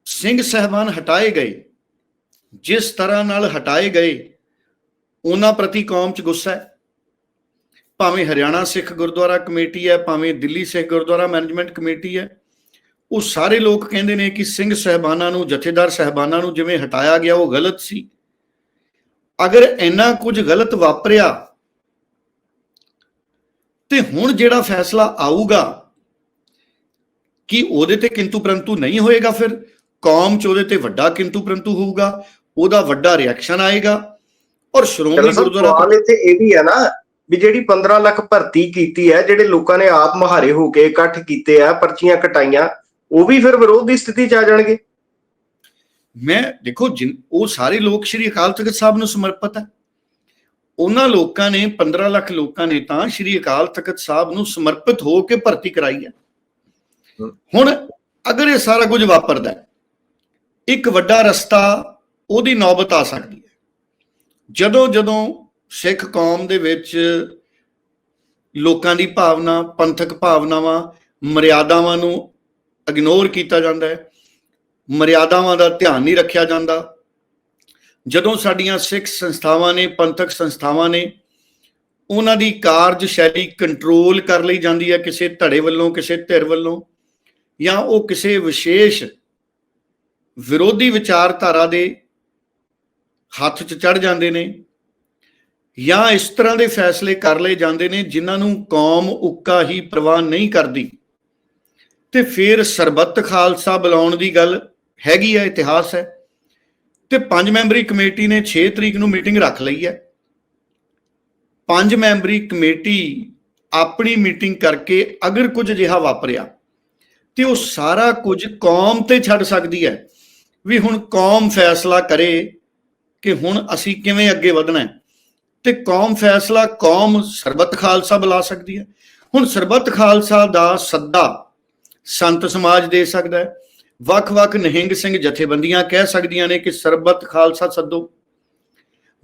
ਸਿੰਘ ਸਹਿਬਾਨ ਹਟਾਏ ਗਏ, ਜਿਸ ਤਰ੍ਹਾਂ ਨਾਲ ਹਟਾਏ ਗਏ, ਉਹਨਾਂ ਪ੍ਰਤੀ ਕੌਮ 'ਚ ਗੁੱਸਾ ਹੈ। ਭਾਵੇਂ ਹਰਿਆਣਾ ਸਿੱਖ ਗੁਰਦੁਆਰਾ ਕਮੇਟੀ ਹੈ ਭਾਵੇਂ ਦਿੱਲੀ ਸਿੱਖ ਗੁਰਦੁਆਰਾ ਮੈਨੇਜਮੈਂਟ ਕਮੇਟੀ ਹੈ ਉਹ ਸਾਰੇ ਲੋਕ ਕਹਿੰਦੇ ਨੇ ਕਿ ਸਿੰਘ ਸਹਿਬਾਨਾਂ ਨੂੰ ਜਥੇਦਾਰ ਸਹਿਬਾਨਾਂ ਨੂੰ ਜਿਵੇਂ ਹਟਾਇਆ ਗਿਆ ਉਹ ਗਲਤ ਸੀ। ਅਗਰ ਇੰਨਾ ਕੁਝ ਗਲਤ ਵਾਪਰਿਆ ਤੇ ਹੁਣ ਜਿਹੜਾ ਫੈਸਲਾ ਆਊਗਾ ਕਿ ਉਹਦੇ ਤੇ ਕਿੰਤੂ ਪਰੰਤੂ ਨਹੀਂ ਹੋਏਗਾ ਫਿਰ? ਕੌਮ ਚ ਉਹਦੇ ਤੇ ਵੱਡਾ ਕਿੰਤੂ ਪਰੰਤੂ ਹੋਊਗਾ ਉਹਦਾ ਵੱਡਾ ਰਿਐਕਸ਼ਨ ਆਏਗਾ ਔਰ ਸ਼੍ਰੋਮਣੀ ਗੁਰਦੁਆਰਾ ਸਵਾਲ ਇੱਥੇ ਇਹ ਵੀ ਹੈ ਨਾ ਵੀ ਜਿਹੜੀ 15 ਲੱਖ ਭਰਤੀ ਕੀਤੀ ਹੈ ਜਿਹੜੇ ਲੋਕਾਂ ਨੇ ਆਪ ਮਹਾਰੇ ਹੋ ਕੇ ਇਕੱਠ ਕੀਤੇ ਆ ਪਰਚੀਆਂ ਕਟਾਈਆਂ ਉਹ ਵੀ ਫਿਰ ਵਿਰੋਧ ਦੀ ਸਥਿਤੀ 'ਚ ਆ ਜਾਣਗੇ। ਮੈਂ ਦੇਖੋ ਜਿਨ- ਉਹ ਸਾਰੇ ਲੋਕ ਸ਼੍ਰੀ ਅਕਾਲ ਤਖਤ ਸਾਹਿਬ ਨੂੰ ਸਮਰਪਿਤ ਹੈ ਉਹਨਾਂ ਲੋਕਾਂ ਨੇ 15 ਲੱਖ ਲੋਕਾਂ ਨੇ ਤਾਂ ਸ਼੍ਰੀ ਅਕਾਲ ਤਖਤ ਸਾਹਿਬ ਨੂੰ ਸਮਰਪਿਤ ਹੋ ਕੇ ਭਰਤੀ ਕਰਾਈ ਹੈ। ਹੁਣ ਅਗਰ ਇਹ ਸਾਰਾ ਕੁਝ ਵਾਪਰਦਾ ਇੱਕ ਵੱਡਾ ਰਸਤਾ ਉਹਦੀ ਨੌਬਤ ਆ ਸਕਦੀ ਹੈ। ਜਦੋਂ ਜਦੋਂ ਸਿੱਖ ਕੌਮ ਦੇ ਵਿੱਚ ਲੋਕਾਂ ਦੀ ਭਾਵਨਾ, ਪੰਥਕ ਭਾਵਨਾਵਾਂ, ਮਰਿਆਦਾਵਾਂ ਨੂੰ ਇਗਨੋਰ ਕੀਤਾ ਜਾਂਦਾ ਹੈ। ਮਰਿਆਦਾਵਾਂ ਦਾ ਧਿਆਨ ਨਹੀਂ ਰੱਖਿਆ ਜਾਂਦਾ। ਜਦੋਂ ਸਾਡੀਆਂ ਸਿੱਖ ਸੰਸਥਾਵਾਂ ਨੇ, ਪੰਥਕ ਸੰਸਥਾਵਾਂ ਨੇ ਉਹਨਾਂ ਦੀ ਕਾਰਜਸ਼ੈਲੀ ਕੰਟਰੋਲ ਕਰ ਲਈ ਜਾਂਦੀ ਹੈ, ਕਿਸੇ ਧੜੇ ਵੱਲੋਂ, ਕਿਸੇ ਧਿਰ ਵੱਲੋਂ ਜਾਂ ਉਹ ਕਿਸੇ ਵਿਸ਼ੇਸ਼ ਵਿਰੋਧੀ ਵਿਚਾਰਧਾਰਾ ਦੇ ਹੱਥ 'ਚ ਚੜ ਜਾਂਦੇ ਨੇ ਜਾਂ ਇਸ ਤਰ੍ਹਾਂ ਦੇ ਫੈਸਲੇ ਕਰ ਲਏ ਜਾਂਦੇ ਨੇ ਜਿਨ੍ਹਾਂ ਨੂੰ ਕੌਮ ਉੱਕਾ ਹੀ ਪ੍ਰਵਾਹ ਨਹੀਂ ਕਰਦੀ। ਤੇ ਫਿਰ ਸਰਬੱਤ ਖਾਲਸਾ ਬੁਲਾਉਣ ਦੀ ਗੱਲ ਹੈਗੀ ਹੈ ਇਤਿਹਾਸ ਹੈ। ਤੇ ਪੰਜ ਮੈਂਬਰੀ ਕਮੇਟੀ ਨੇ 6 ਤਰੀਕ ਨੂੰ ਮੀਟਿੰਗ ਰੱਖ ਲਈ ਹੈ। ਪੰਜ ਮੈਂਬਰੀ ਕਮੇਟੀ ਆਪਣੀ ਮੀਟਿੰਗ ਕਰਕੇ ਅਗਰ ਕੁਝ ਅਜਿਹਾ ਵਾਪਰਿਆ, ਤੇ ਉਹ ਸਾਰਾ ਕੁਝ ਕੌਮ ਤੇ ਛੱਡ ਸਕਦੀ ਹੈ। ਵੀ ਹੁਣ ਕੌਮ ਫੈਸਲਾ ਕਰੇ ਕਿ ਹੁਣ ਅਸੀਂ ਕਿਵੇਂ ਅੱਗੇ ਵਧਣਾ ਹੈ। ਤੇ ਕੌਮ ਫੈਸਲਾ, ਕੌਮ ਸਰਬੱਤ ਖਾਲਸਾ ਬੁਲਾ ਸਕਦੀ ਹੈ। ਹੁਣ ਸਰਬੱਤ ਖਾਲਸਾ ਦਾ ਸੱਦਾ ਸੰਤ ਸਮਾਜ ਦੇ ਸਕਦਾ ਹੈ। ਵੱਖ-ਵੱਖ ਨਹਿੰਗ ਸਿੰਘ ਜਥੇਬੰਦੀਆਂ ਕਹਿ ਸਕਦੀਆਂ ਨੇ ਕਿ ਸਰਬੱਤ ਖਾਲਸਾ ਸੱਦੋ।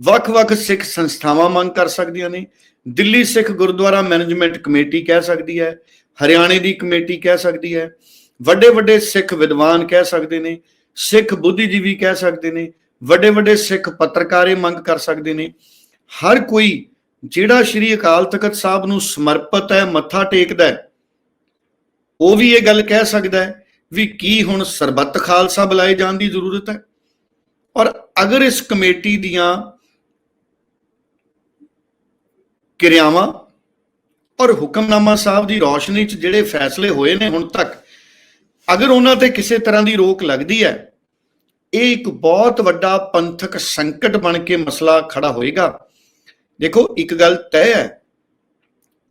ਵੱਖ-ਵੱਖ ਸਿੱਖ ਸੰਸਥਾਵਾਂ ਮੰਗ ਕਰ ਸਕਦੀਆਂ ਨੇ। ਦਿੱਲੀ ਸਿੱਖ ਗੁਰਦੁਆਰਾ ਮੈਨੇਜਮੈਂਟ ਕਮੇਟੀ ਕਹਿ ਸਕਦੀ ਹੈ। ਹਰਿਆਣੇ ਦੀ ਕਮੇਟੀ ਕਹਿ ਸਕਦੀ ਹੈ। ਵੱਡੇ ਵੱਡੇ ਸਿੱਖ ਵਿਦਵਾਨ ਕਹਿ ਸਕਦੇ ਨੇ। ਸਿੱਖ ਬੁੱਧੀਜੀਵੀ ਕਹਿ ਸਕਦੇ ਨੇ। ਵੱਡੇ ਵੱਡੇ ਸਿੱਖ ਪੱਤਰਕਾਰੇ ਮੰਗ ਕਰ ਸਕਦੇ ਨੇ। ਹਰ ਕੋਈ ਜਿਹੜਾ ਸ਼੍ਰੀ ਅਕਾਲ ਤਖਤ ਸਾਹਿਬ ਨੂੰ ਸਮਰਪਿਤ ਹੈ, ਮੱਥਾ ਟੇਕਦਾ ਹੈ, ਉਹ ਵੀ ਇਹ ਗੱਲ ਕਹਿ ਸਕਦਾ ਹੈ ਵੀ ਕੀ ਹੁਣ ਸਰਬੱਤ ਖਾਲਸਾ ਬੁਲਾਏ ਜਾਣ ਦੀ ਜ਼ਰੂਰਤ ਹੈ? ਔਰ ਅਗਰ ਇਸ ਕਮੇਟੀ ਦੀਆਂ ਕਿਰਿਆਵਾਂ ਔਰ ਹੁਕਮਨਾਮਾ ਸਾਹਿਬ ਦੀ ਰੌਸ਼ਨੀ 'ਚ ਜਿਹੜੇ ਫੈਸਲੇ ਹੋਏ ਨੇ ਹੁਣ ਤੱਕ, ਅਗਰ ਉਹਨਾਂ ਤੇ ਕਿਸੇ ਤਰ੍ਹਾਂ ਦੀ ਰੋਕ ਲੱਗਦੀ ਹੈ, ਇਹ ਇੱਕ ਬਹੁਤ ਵੱਡਾ ਪੰਥਕ ਸੰਕਟ ਬਣ ਕੇ ਮਸਲਾ ਖੜਾ ਹੋਏਗਾ। ਦੇਖੋ ਇੱਕ ਗੱਲ ਤੈਅ ਹੈ।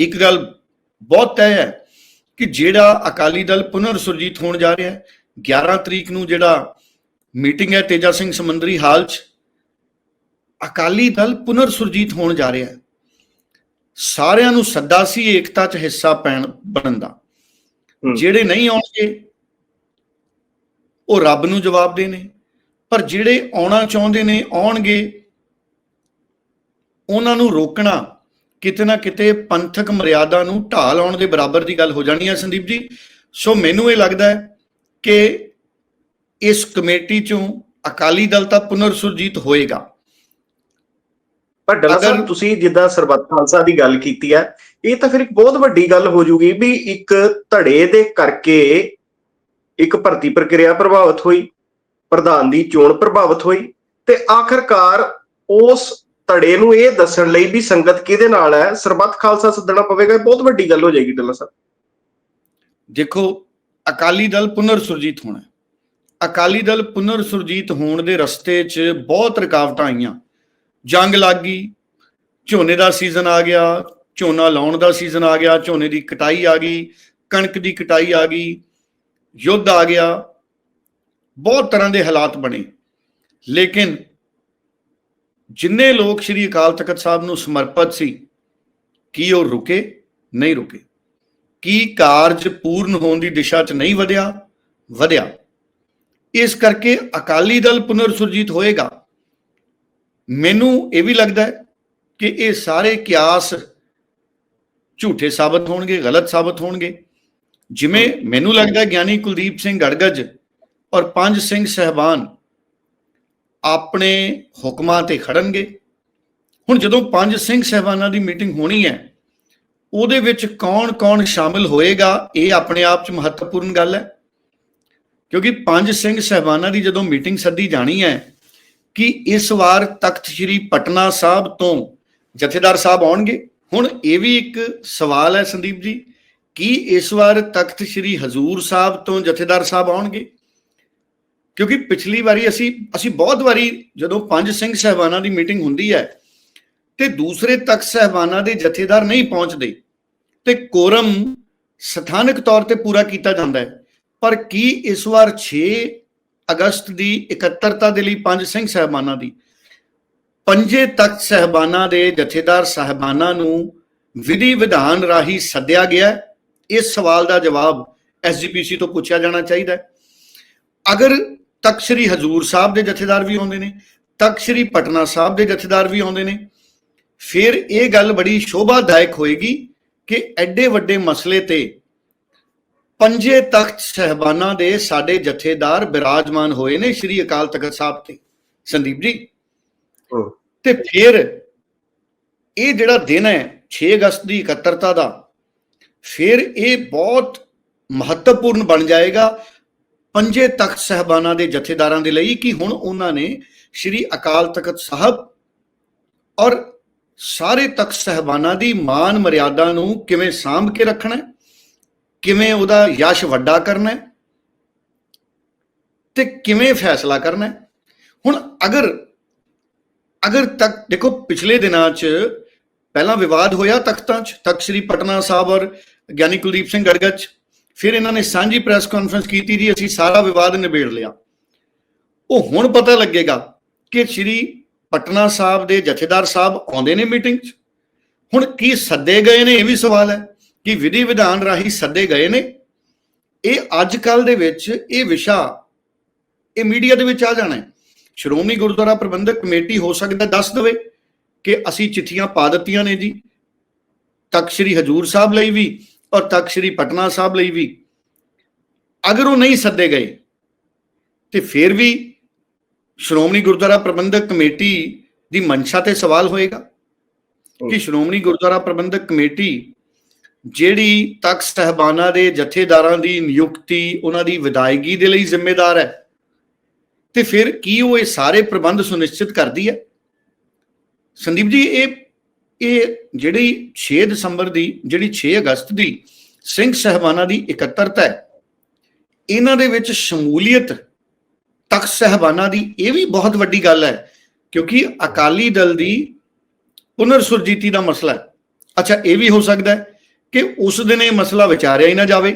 ਇੱਕ ਗੱਲ ਬਹੁਤ ਤੈਅ ਹੈ ਕਿ ਜਿਹੜਾ ਅਕਾਲੀ ਦਲ ਪੁਨਰ ਸੁਰਜੀਤ ਹੋਣ ਜਾ ਰਿਹਾ ਹੈ 11 ਤਰੀਕ ਨੂੰ ਜਿਹੜਾ ਮੀਟਿੰਗ ਹੈ ਤੇਜਾ ਸਿੰਘ ਸਮੁੰਦਰੀ ਹਾਲ 'ਚ ਅਕਾਲੀ ਦਲ ਪੁਨਰ ਸੁਰਜੀਤ ਹੋਣ ਜਾ ਰਿਹਾ ਹੈ। ਸਾਰਿਆਂ ਨੂੰ ਸੱਦਾ ਸੀ ਏਕਤਾ 'ਚ ਹਿੱਸਾ ਪੈਣ ਬਣਨ ਦਾ। ਜਿਹੜੇ ਨਹੀਂ ਆਉਣਗੇ ਉਹ ਰੱਬ ਨੂੰ ਜਵਾਬ ਦੇ ਨੇ ਪਰ ਜਿਹੜੇ ਆਉਣਾ ਚਾਹੁੰਦੇ ਨੇ ਆਉਣਗੇ ਉਹਨਾਂ ਨੂੰ ਰੋਕਣਾ ਕਿਤੇ ਨਾ ਕਿਤੇ ਪੰਥਕ ਮਰਿਆਦਾ ਨੂੰ ਢਾਹ ਲਾਉਣ ਦੇ ਬਰਾਬਰ ਦੀ ਗੱਲ ਹੋ ਜਾਣੀ ਹੈ ਸੰਦੀਪ ਜੀ। ਸੋ ਮੈਨੂੰ ਇਹ ਲੱਗਦਾ ਹੈ ਕਿ ਇਸ ਕਮੇਟੀ ਚੋਂ ਅਕਾਲੀ ਦਲ ਤਾਂ ਪੁਨਰ ਸੁਰਜੀਤ ਹੋਏਗਾ। ਪਰ ਡੱਲਾ ਸਾਹਿਬ ਤੁਸੀਂ ਜਿੱਦਾਂ ਸਰਬੱਤ ਖਾਲਸਾ ਦੀ ਗੱਲ ਕੀਤੀ ਹੈ ਇਹ ਤਾਂ ਫਿਰ ਇੱਕ ਬਹੁਤ ਵੱਡੀ ਗੱਲ ਹੋ ਜੂਗੀ ਵੀ ਇੱਕ ਧੜੇ ਦੇ ਕਰਕੇ ਇੱਕ ਭਰਤੀ ਪ੍ਰਕਿਰਿਆ ਪ੍ਰਭਾਵਿਤ ਹੋਈ ਪ੍ਰਧਾਨ ਦੀ ਚੋਣ ਪ੍ਰਭਾਵਿਤ ਹੋਈ ਤੇ ਆਖਰਕਾਰ ਉਸ ਧੜੇ ਨੂੰ ਇਹ ਦੱਸਣ ਲਈ ਵੀ ਸੰਗਤ ਕਿਹਦੇ ਨਾਲ ਹੈ? ਸਰਬੱਤ ਖਾਲਸਾ ਸੱਦਣਾ ਪਵੇਗਾ, ਇਹ ਬਹੁਤ ਵੱਡੀ ਗੱਲ ਹੋ ਜਾਏਗੀ ਡੱਲਾ ਸਾਹਿਬ। ਦੇਖੋ, ਅਕਾਲੀ ਦਲ ਪੁਨਰ ਸੁਰਜੀਤ ਹੋਣਾ ਅਕਾਲੀ ਦਲ ਪੁਨਰ ਸੁਰਜੀਤ ਹੋਣ ਦੇ ਰਸਤੇ 'ਚ ਬਹੁਤ ਰੁਕਾਵਟਾਂ ਆਈਆਂ। ਜੰਗ ਲੱਗ ਗਈ, ਝੋਨੇ ਦਾ ਸੀਜ਼ਨ ਆ ਗਿਆ, ਝੋਨਾ ਲਾਉਣ ਦਾ ਸੀਜ਼ਨ ਆ ਗਿਆ, ਝੋਨੇ ਦੀ ਕਟਾਈ ਆ ਗਈ, ਕਣਕ ਦੀ ਕਟਾਈ ਆ ਗਈ, ਯੁੱਧ ਆ ਗਿਆ। ਬਹੁਤ ਤਰ੍ਹਾਂ ਦੇ ਹਾਲਾਤ ਬਣੇ। ਲੇਕਿਨ ਜਿੰਨੇ ਲੋਕ ਸ੍ਰੀ ਅਕਾਲ ਤਖਤ ਸਾਹਿਬ ਨੂੰ ਸਮਰਪਿਤ ਸੀ, ਕੀ ਉਹ ਰੁਕੇ? ਨਹੀਂ ਰੁਕੇ। ਕੀ ਕਾਰਜ ਪੂਰਨ ਹੋਣ ਦੀ ਦਿਸ਼ਾ 'ਚ ਨਹੀਂ ਵਧਿਆ? ਵਧਿਆ। ਇਸ ਕਰਕੇ ਅਕਾਲੀ ਦਲ ਪੁਨਰ ਸੁਰਜੀਤ ਹੋਏਗਾ। ਮੈਨੂੰ ਇਹ ਵੀ ਲੱਗਦਾ ਹੈ ਕਿ ਇਹ ਸਾਰੇ ਕਿਆਸ ਝੂਠੇ ਸਾਬਤ ਹੋਣਗੇ, ਗਲਤ ਸਾਬਤ ਹੋਣਗੇ। ਜਿਵੇਂ ਮੈਨੂੰ ਲੱਗਦਾ ਗਿਆਨੀ ਕੁਲਦੀਪ ਸਿੰਘ ਗੜਗੜ ਔਰ ਪੰਜ ਸਿੰਘ ਸਹਿਬਾਨ ਆਪਣੇ ਹੁਕਮਾਂ ਤੇ ਖੜਨਗੇ। ਹੁਣ ਜਦੋਂ ਪੰਜ ਸਿੰਘ ਸਹਿਬਾਨਾਂ ਦੀ ਮੀਟਿੰਗ ਹੋਣੀ ਹੈ, ਉਹਦੇ ਵਿੱਚ ਕੌਣ-ਕੌਣ ਸ਼ਾਮਿਲ ਹੋਏਗਾ, ਇਹ ਆਪਣੇ ਆਪ 'ਚ ਮਹੱਤਵਪੂਰਨ ਗੱਲ ਹੈ। ਕਿਉਂਕਿ ਪੰਜ ਸਿੰਘ ਸਹਿਬਾਨਾਂ ਦੀ ਜਦੋਂ ਮੀਟਿੰਗ ਸੱਦੀ ਜਾਣੀ ਹੈ, ਕਿ ਇਸ ਵਾਰ ਤਖਤ ਸ੍ਰੀ ਪਟਨਾ ਸਾਹਿਬ ਤੋਂ ਜਥੇਦਾਰ ਸਾਹਿਬ ਆਉਣਗੇ। ਹੁਣ ਇਹ ਵੀ ਇੱਕ ਸਵਾਲ ਹੈ ਸੰਦੀਪ ਜੀ, ਕੀ ਇਸ ਵਾਰ ਤਖਤ ਸ੍ਰੀ ਹਜ਼ੂਰ ਸਾਹਿਬ ਤੋਂ ਜਥੇਦਾਰ ਸਾਹਿਬ ਆਉਣਗੇ? ਕਿਉਂਕਿ ਪਿਛਲੀ ਵਾਰੀ ਅਸੀਂ ਅਸੀਂ ਬਹੁਤ ਵਾਰੀ ਜਦੋਂ ਪੰਜ ਸਿੰਘ ਸਹਿਬਾਨਾਂ ਦੀ ਮੀਟਿੰਗ ਹੁੰਦੀ ਹੈ ਤੇ ਦੂਸਰੇ ਤਖਤ ਸਹਿਬਾਨਾਂ ਦੇ ਜਥੇਦਾਰ ਨਹੀਂ ਪਹੁੰਚਦੇ ਤੇ ਕੋਰਮ ਸਥਾਨਕ ਤੌਰ ਤੇ ਪੂਰਾ ਕੀਤਾ ਜਾਂਦਾ ਹੈ। ਪਰ ਕੀ ਇਸ ਵਾਰ 6 ਅਗਸਤ ਦੀ ਇਕੱਤਰਤਾ ਦੇ ਲਈ ਪੰਜ ਸਿੰਘ ਸਹਿਬਾਨਾਂ ਦੀ? ਪੰਜੇ ਤਖਤ ਸਹਿਬਾਨਾਂ ਦੇ ਜਥੇਦਾਰ ਸਹਿਬਾਨਾਂ ਨੂੰ ਵਿਧੀ ਵਿਧਾਨ ਰਾਹੀਂ ਸੱਦਿਆ ਗਿਆ ਇਸ ਸਵਾਲ ਦਾ ਜਵਾਬ ਐਸਜੀਪੀਸੀ ਤੋਂ ਪੁੱਛਿਆ ਜਾਣਾ ਚਾਹੀਦਾ ਹੈ। ਅਗਰ ਤਖਤ ਸ੍ਰੀ ਹਜ਼ੂਰ ਸਾਹਿਬ ਦੇ ਜਥੇਦਾਰ ਵੀ ਆਉਂਦੇ ਨੇ ਤਖਤ ਸ੍ਰੀ ਪਟਨਾ ਸਾਹਿਬ ਦੇ ਜਥੇਦਾਰ ਵੀ ਆਉਂਦੇ ਨੇ ਫਿਰ ਇਹ ਗੱਲ ਬੜੀ ਸ਼ੋਭਾਦਾਇਕ ਹੋਏਗੀ ਕਿ ਐਡੇ ਵੱਡੇ ਮਸਲੇ ਤੇ ਪੰਜੇ ਤਖਤ ਸਹਿਬਾਨਾਂ ਦੇ ਸਾਡੇ ਜਥੇਦਾਰ ਬਿਰਾਜਮਾਨ ਹੋਏ ਨੇ ਸ੍ਰੀ ਅਕਾਲ ਤਖਤ ਸਾਹਿਬ ਤੇ ਸੰਦੀਪ ਜੀ। ਤੇ ਫਿਰ ਇਹ ਜਿਹੜਾ ਦਿਨ ਹੈ 6 ਅਗਸਤ ਦੀ ਇਕੱਤਰਤਾ ਦਾ ਫਿਰ ਇਹ ਬਹੁਤ ਮਹੱਤਵਪੂਰਨ ਬਣ ਜਾਏਗਾ ਪੰਜੇ ਤਖਤ ਸਹਿਬਾਨਾਂ ਦੇ ਜਥੇਦਾਰਾਂ ਦੇ ਲਈ ਕਿ ਹੁਣ ਉਹਨਾਂ ਨੇ ਸ੍ਰੀ ਅਕਾਲ ਤਖਤ ਸਾਹਿਬ ਔਰ ਸਾਰੇ ਤਖਤ ਸਹਿਬਾਨਾਂ ਦੀ ਮਾਨ ਮਰਿਆਦਾ ਨੂੰ ਕਿਵੇਂ ਸਾਂਭ ਕੇ ਰੱਖਣਾ ਕਿਵੇਂ ਉਹਦਾ ਯਸ਼ ਵੱਡਾ ਕਰਨਾ ਹੈ ਤੇ ਕਿਵੇਂ ਫੈਸਲਾ ਕਰਨਾ ਹੁਣ ਅਗਰ ਅਗਰ ਤੱਕ, ਦੇਖੋ ਪਿਛਲੇ ਦਿਨਾਂ 'ਚ ਪਹਿਲਾਂ ਵਿਵਾਦ ਹੋਇਆ ਤਖਤਾਂ 'ਚ, ਤਖਤ ਸ੍ਰੀ ਪਟਨਾ ਸਾਹਿਬ ਔਰ ਗਿਆਨੀ ਕੁਲਦੀਪ ਸਿੰਘ ਗੜਗੜ 'ਚ ਫਿਰ ਇਹਨਾਂ ਨੇ ਸਾਂਝੀ ਪ੍ਰੈਸ ਕਾਨਫਰੰਸ ਕੀਤੀ ਜੀ, ਅਸੀਂ ਸਾਰਾ ਵਿਵਾਦ ਨਿਬੇੜ ਲਿਆ। ਉਹ ਹੁਣ ਪਤਾ ਲੱਗੇਗਾ ਕਿ ਸ੍ਰੀ ਪਟਨਾ ਸਾਹਿਬ ਦੇ ਜਥੇਦਾਰ ਸਾਹਿਬ ਆਉਂਦੇ ਨੇ ਮੀਟਿੰਗ 'ਚ। ਹੁਣ ਕੀ ਸੱਦੇ ਗਏ ਨੇ, ਇਹ ਵੀ ਸਵਾਲ ਹੈ ਕਿ ਵਿਧੀ ਵਿਧਾਨ ਰਾਹੀਂ ਸੱਦੇ ਗਏ ਨੇ। ਇਹ ਅੱਜ ਕੱਲ ਦੇ ਵਿੱਚ ਇਹ ਵਿਸ਼ਾ, ਇਹ ਮੀਡੀਆ ਦੇ ਵਿੱਚ ਆ ਜਾਣਾ ਹੈ। ਸ਼੍ਰੋਮਣੀ ਗੁਰਦੁਆਰਾ ਪ੍ਰਬੰਧਕ ਕਮੇਟੀ ਹੋ ਸਕਦਾ ਦੱਸ ਦੇਵੇ ਕਿ ਅਸੀਂ ਚਿੱਠੀਆਂ ਪਾ ਦਿੱਤੀਆਂ ਨੇ ਜੀ। ਤਖਤ ਸ੍ਰੀ ਹਜੂਰ ਸਾਹਿਬ ਲਈ ਵੀ ਔਰ ਤਖਤ ਸ੍ਰੀ ਪਟਨਾ ਸਾਹਿਬ ਲਈ ਵੀ। ਅਗਰ ਉਹ ਨਹੀਂ ਸੱਦੇ ਗਏ ਤੇ ਫਿਰ ਵੀ ਸ਼੍ਰੋਮਣੀ ਗੁਰਦੁਆਰਾ ਪ੍ਰਬੰਧਕ ਕਮੇਟੀ ਦੀ ਮਨਸ਼ਾ ਤੇ ਸਵਾਲ ਹੋਏਗਾ ਕਿ ਸ਼੍ਰੋਮਣੀ ਗੁਰਦੁਆਰਾ ਪ੍ਰਬੰਧਕ ਕਮੇਟੀ ਜਿਹੜੀ ਤਖਤ ਸਹਿਬਾਨਾਂ ਦੇ ਜਥੇਦਾਰਾਂ ਦੀ ਨਿਯੁਕਤੀ ਉਹਨਾਂ ਦੀ ਵਿਦਾਇਗੀ ਦੇ ਲਈ ਜ਼ਿੰਮੇਦਾਰ ਹੈ ਤੇ ਫਿਰ ਕੀ ਉਹ ਇਹ ਸਾਰੇ ਪ੍ਰਬੰਧ ਸੁਨਿਸ਼ਚਿਤ ਕਰਦੀ ਹੈ? ਸੰਦੀਪ ਜੀ ਇਹ ਇਹ ਜਿਹੜੀ 6 ਦਸੰਬਰ ਦੀ, ਜਿਹੜੀ 6 ਅਗਸਤ ਦੀ ਸਿੰਘ ਸਹਿਬਾਨਾਂ ਦੀ ਇਕੱਤਰਤਾ ਹੈ, ਇਹਨਾਂ ਦੇ ਵਿੱਚ ਸ਼ਮੂਲੀਅਤ ਤਖਤ ਸਹਿਬਾਨਾਂ ਦੀ ਇਹ ਵੀ ਬਹੁਤ ਵੱਡੀ ਗੱਲ ਹੈ, ਕਿਉਂਕਿ ਅਕਾਲੀ ਦਲ ਦੀ ਪੁਨਰ ਸੁਰਜੀਤੀ ਦਾ ਮਸਲਾ ਹੈ। ਅੱਛਾ, ਇਹ ਵੀ ਹੋ ਸਕਦਾ ਹੈ ਕਿ ਉਸ ਦਿਨ ਇਹ ਮਸਲਾ ਵਿਚਾਰਿਆ ਹੀ ਨਾ ਜਾਵੇ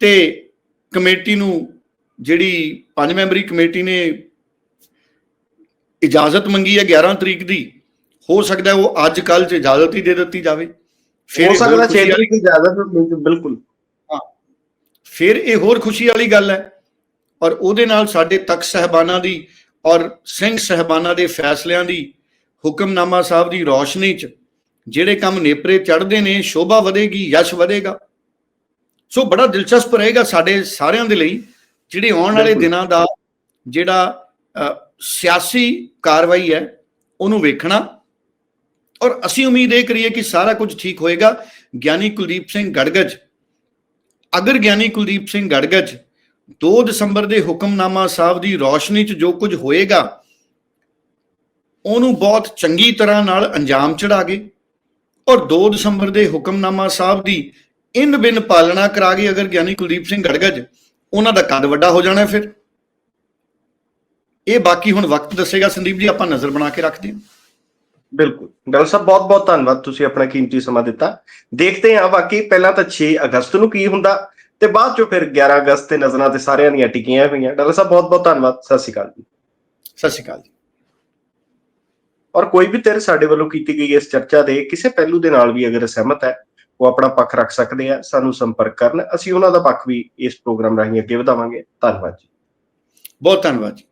ਤੇ ਕਮੇਟੀ ਨੂੰ ਜਿਹੜੀ ਪੰਜ ਮੈਂਬਰੀ ਕਮੇਟੀ ਨੇ ਇਜਾਜ਼ਤ ਮੰਗੀ ਹੈ 11 ਤਰੀਕ ਦੀ ਹੋ ਸਕਦਾ ਹੈ ਉਹ ਅੱਜ ਕੱਲ ਚ ਇਜਾਜ਼ਤ ਹੀ ਦੇ ਦਿੱਤੀ ਜਾਵੇ। ਹੋ ਇਹ ਸਕਦਾ ਹੋਰ ਖੁਸ਼ੀ ਛੇਤੀ ਦੀ ਇਜਾਜ਼ਤ ਬਿਲਕੁਲ। ਫਿਰ ਇਹ ਹੋਰ ਖੁਸ਼ੀ ਵਾਲੀ ਗੱਲ ਹੈ ਔਰ ਉਹਦੇ ਨਾਲ ਸਾਡੇ ਤਖਤ ਸਹਿਬਾਨਾਂ ਦੀ ਔਰ ਸਿੰਘ ਸਹਿਬਾਨਾਂ ਦੇ ਫੈਸਲਿਆਂ ਦੀ ਹੁਕਮਨਾਮਾ ਸਾਹਿਬ ਦੀ ਰੌਸ਼ਨੀ 'ਚ ਜਿਹੜੇ ਕੰਮ ਨੇਪਰੇ ਚੜ੍ਹਦੇ ਨੇ ਸ਼ੋਭਾ ਵਧੇਗੀ ਯਸ਼ ਵਧੇਗਾ। ਸੋ ਬੜਾ ਦਿਲਚਸਪ ਰਹੇਗਾ ਸਾਡੇ ਸਾਰਿਆਂ ਦੇ ਲਈ ਜਿਹੜੇ ਆਉਣ ਵਾਲੇ। ਦਿਨਾਂ ਦਾ ਜਿਹੜਾ ਸਿਆਸੀ ਕਾਰਵਾਈ ਹੈ ਉਹਨੂੰ ਵੇਖਣਾ। ਔਰ ਅਸੀਂ ਉਮੀਦ ਇਹ ਕਰੀਏ ਕਿ ਸਾਰਾ ਕੁਝ ਠੀਕ ਹੋਏਗਾ। ਗਿਆਨੀ ਕੁਲਦੀਪ ਸਿੰਘ ਗੜਗੜ ਅਗਰ ਗਿਆਨੀ ਕੁਲਦੀਪ ਸਿੰਘ ਗੜਗੜ 2 ਦਸੰਬਰ ਦੇ ਹੁਕਮਨਾਮਾ ਸਾਹਿਬ ਦੀ ਰੌਸ਼ਨੀ 'ਚ ਜੋ ਕੁਝ ਹੋਏਗਾ, ਉਹਨੂੰ ਬਹੁਤ ਚੰਗੀ ਤਰ੍ਹਾਂ ਨਾਲ ਅੰਜਾਮ ਚੜਾ ਗਏ ਔਰ 2 ਦਸੰਬਰ ਦੇ ਹੁਕਮਨਾਮਾ ਸਾਹਿਬ ਦੀ ਇਨ ਬਿਨ ਪਾਲਣਾ ਕਰਾ ਗਏ ਅਗਰ ਗਿਆਨੀ ਕੁਲਦੀਪ ਸਿੰਘ ਗੜਗੜ ਉਹਨਾਂ ਦਾ ਕੱਦ ਵੱਡਾ ਹੋ ਜਾਣਾ ਫਿਰ। ਇਹ ਬਾਕੀ ਹੁਣ ਵਕਤ ਦੱਸੇਗਾ। ਸੰਦੀਪ ਜੀ, ਆਪਾਂ ਨਜ਼ਰ ਬਣਾ ਕੇ ਰੱਖਦੇ ਹਾਂ। ਬਿਲਕੁਲ। ਡਾਕਟਰ ਸਾਹਿਬ ਬਹੁਤ ਬਹੁਤ ਧੰਨਵਾਦ ਤੁਸੀਂ ਆਪਣਾ ਕੀਮਤੀ ਸਮਾਂ ਦਿੱਤਾ। ਦੇਖਦੇ ਹਾਂ ਬਾਕੀ ਪਹਿਲਾਂ ਤਾਂ 6 ਅਗਸਤ ਨੂੰ ਕੀ ਹੁੰਦਾ ਤੇ ਬਾਅਦ ਚੋਂ ਫਿਰ 11 ਅਗਸਤ ਤੇ ਨਜ਼ਰਾਂ ਤੇ ਸਾਰਿਆਂ ਦੀਆਂ ਟਿਕੀਆਂ ਹੋਈਆਂ। ਡਾਕਟਰ ਸਾਹਿਬ ਬਹੁਤ ਬਹੁਤ ਧੰਨਵਾਦ। ਸਤਿ ਸ਼੍ਰੀ ਅਕਾਲ ਜੀ। ਸਤਿ ਸ਼੍ਰੀ ਅਕਾਲ ਜੀ। ਔਰ ਕੋਈ ਵੀ ਧਿਰ ਸਾਡੇ ਵੱਲੋਂ ਕੀਤੀ ਗਈ ਇਸ ਚਰਚਾ ਦੇ ਕਿਸੇ ਪਹਿਲੂ ਦੇ ਨਾਲ ਵੀ ਅਗਰ ਸਹਿਮਤ ਹੈ ਉਹ ਆਪਣਾ ਪੱਖ ਰੱਖ ਸਕਦੇ ਆ ਸਾਨੂੰ ਸੰਪਰਕ ਕਰਨ। ਅਸੀਂ ਉਹਨਾਂ ਦਾ ਪੱਖ ਵੀ ਇਸ ਪ੍ਰੋਗਰਾਮ ਰਾਹੀਂ ਅੱਗੇ ਵਧਾਵਾਂਗੇ। ਧੰਨਵਾਦ ਜੀ। ਬਹੁਤ ਧੰਨਵਾਦ ਜੀ।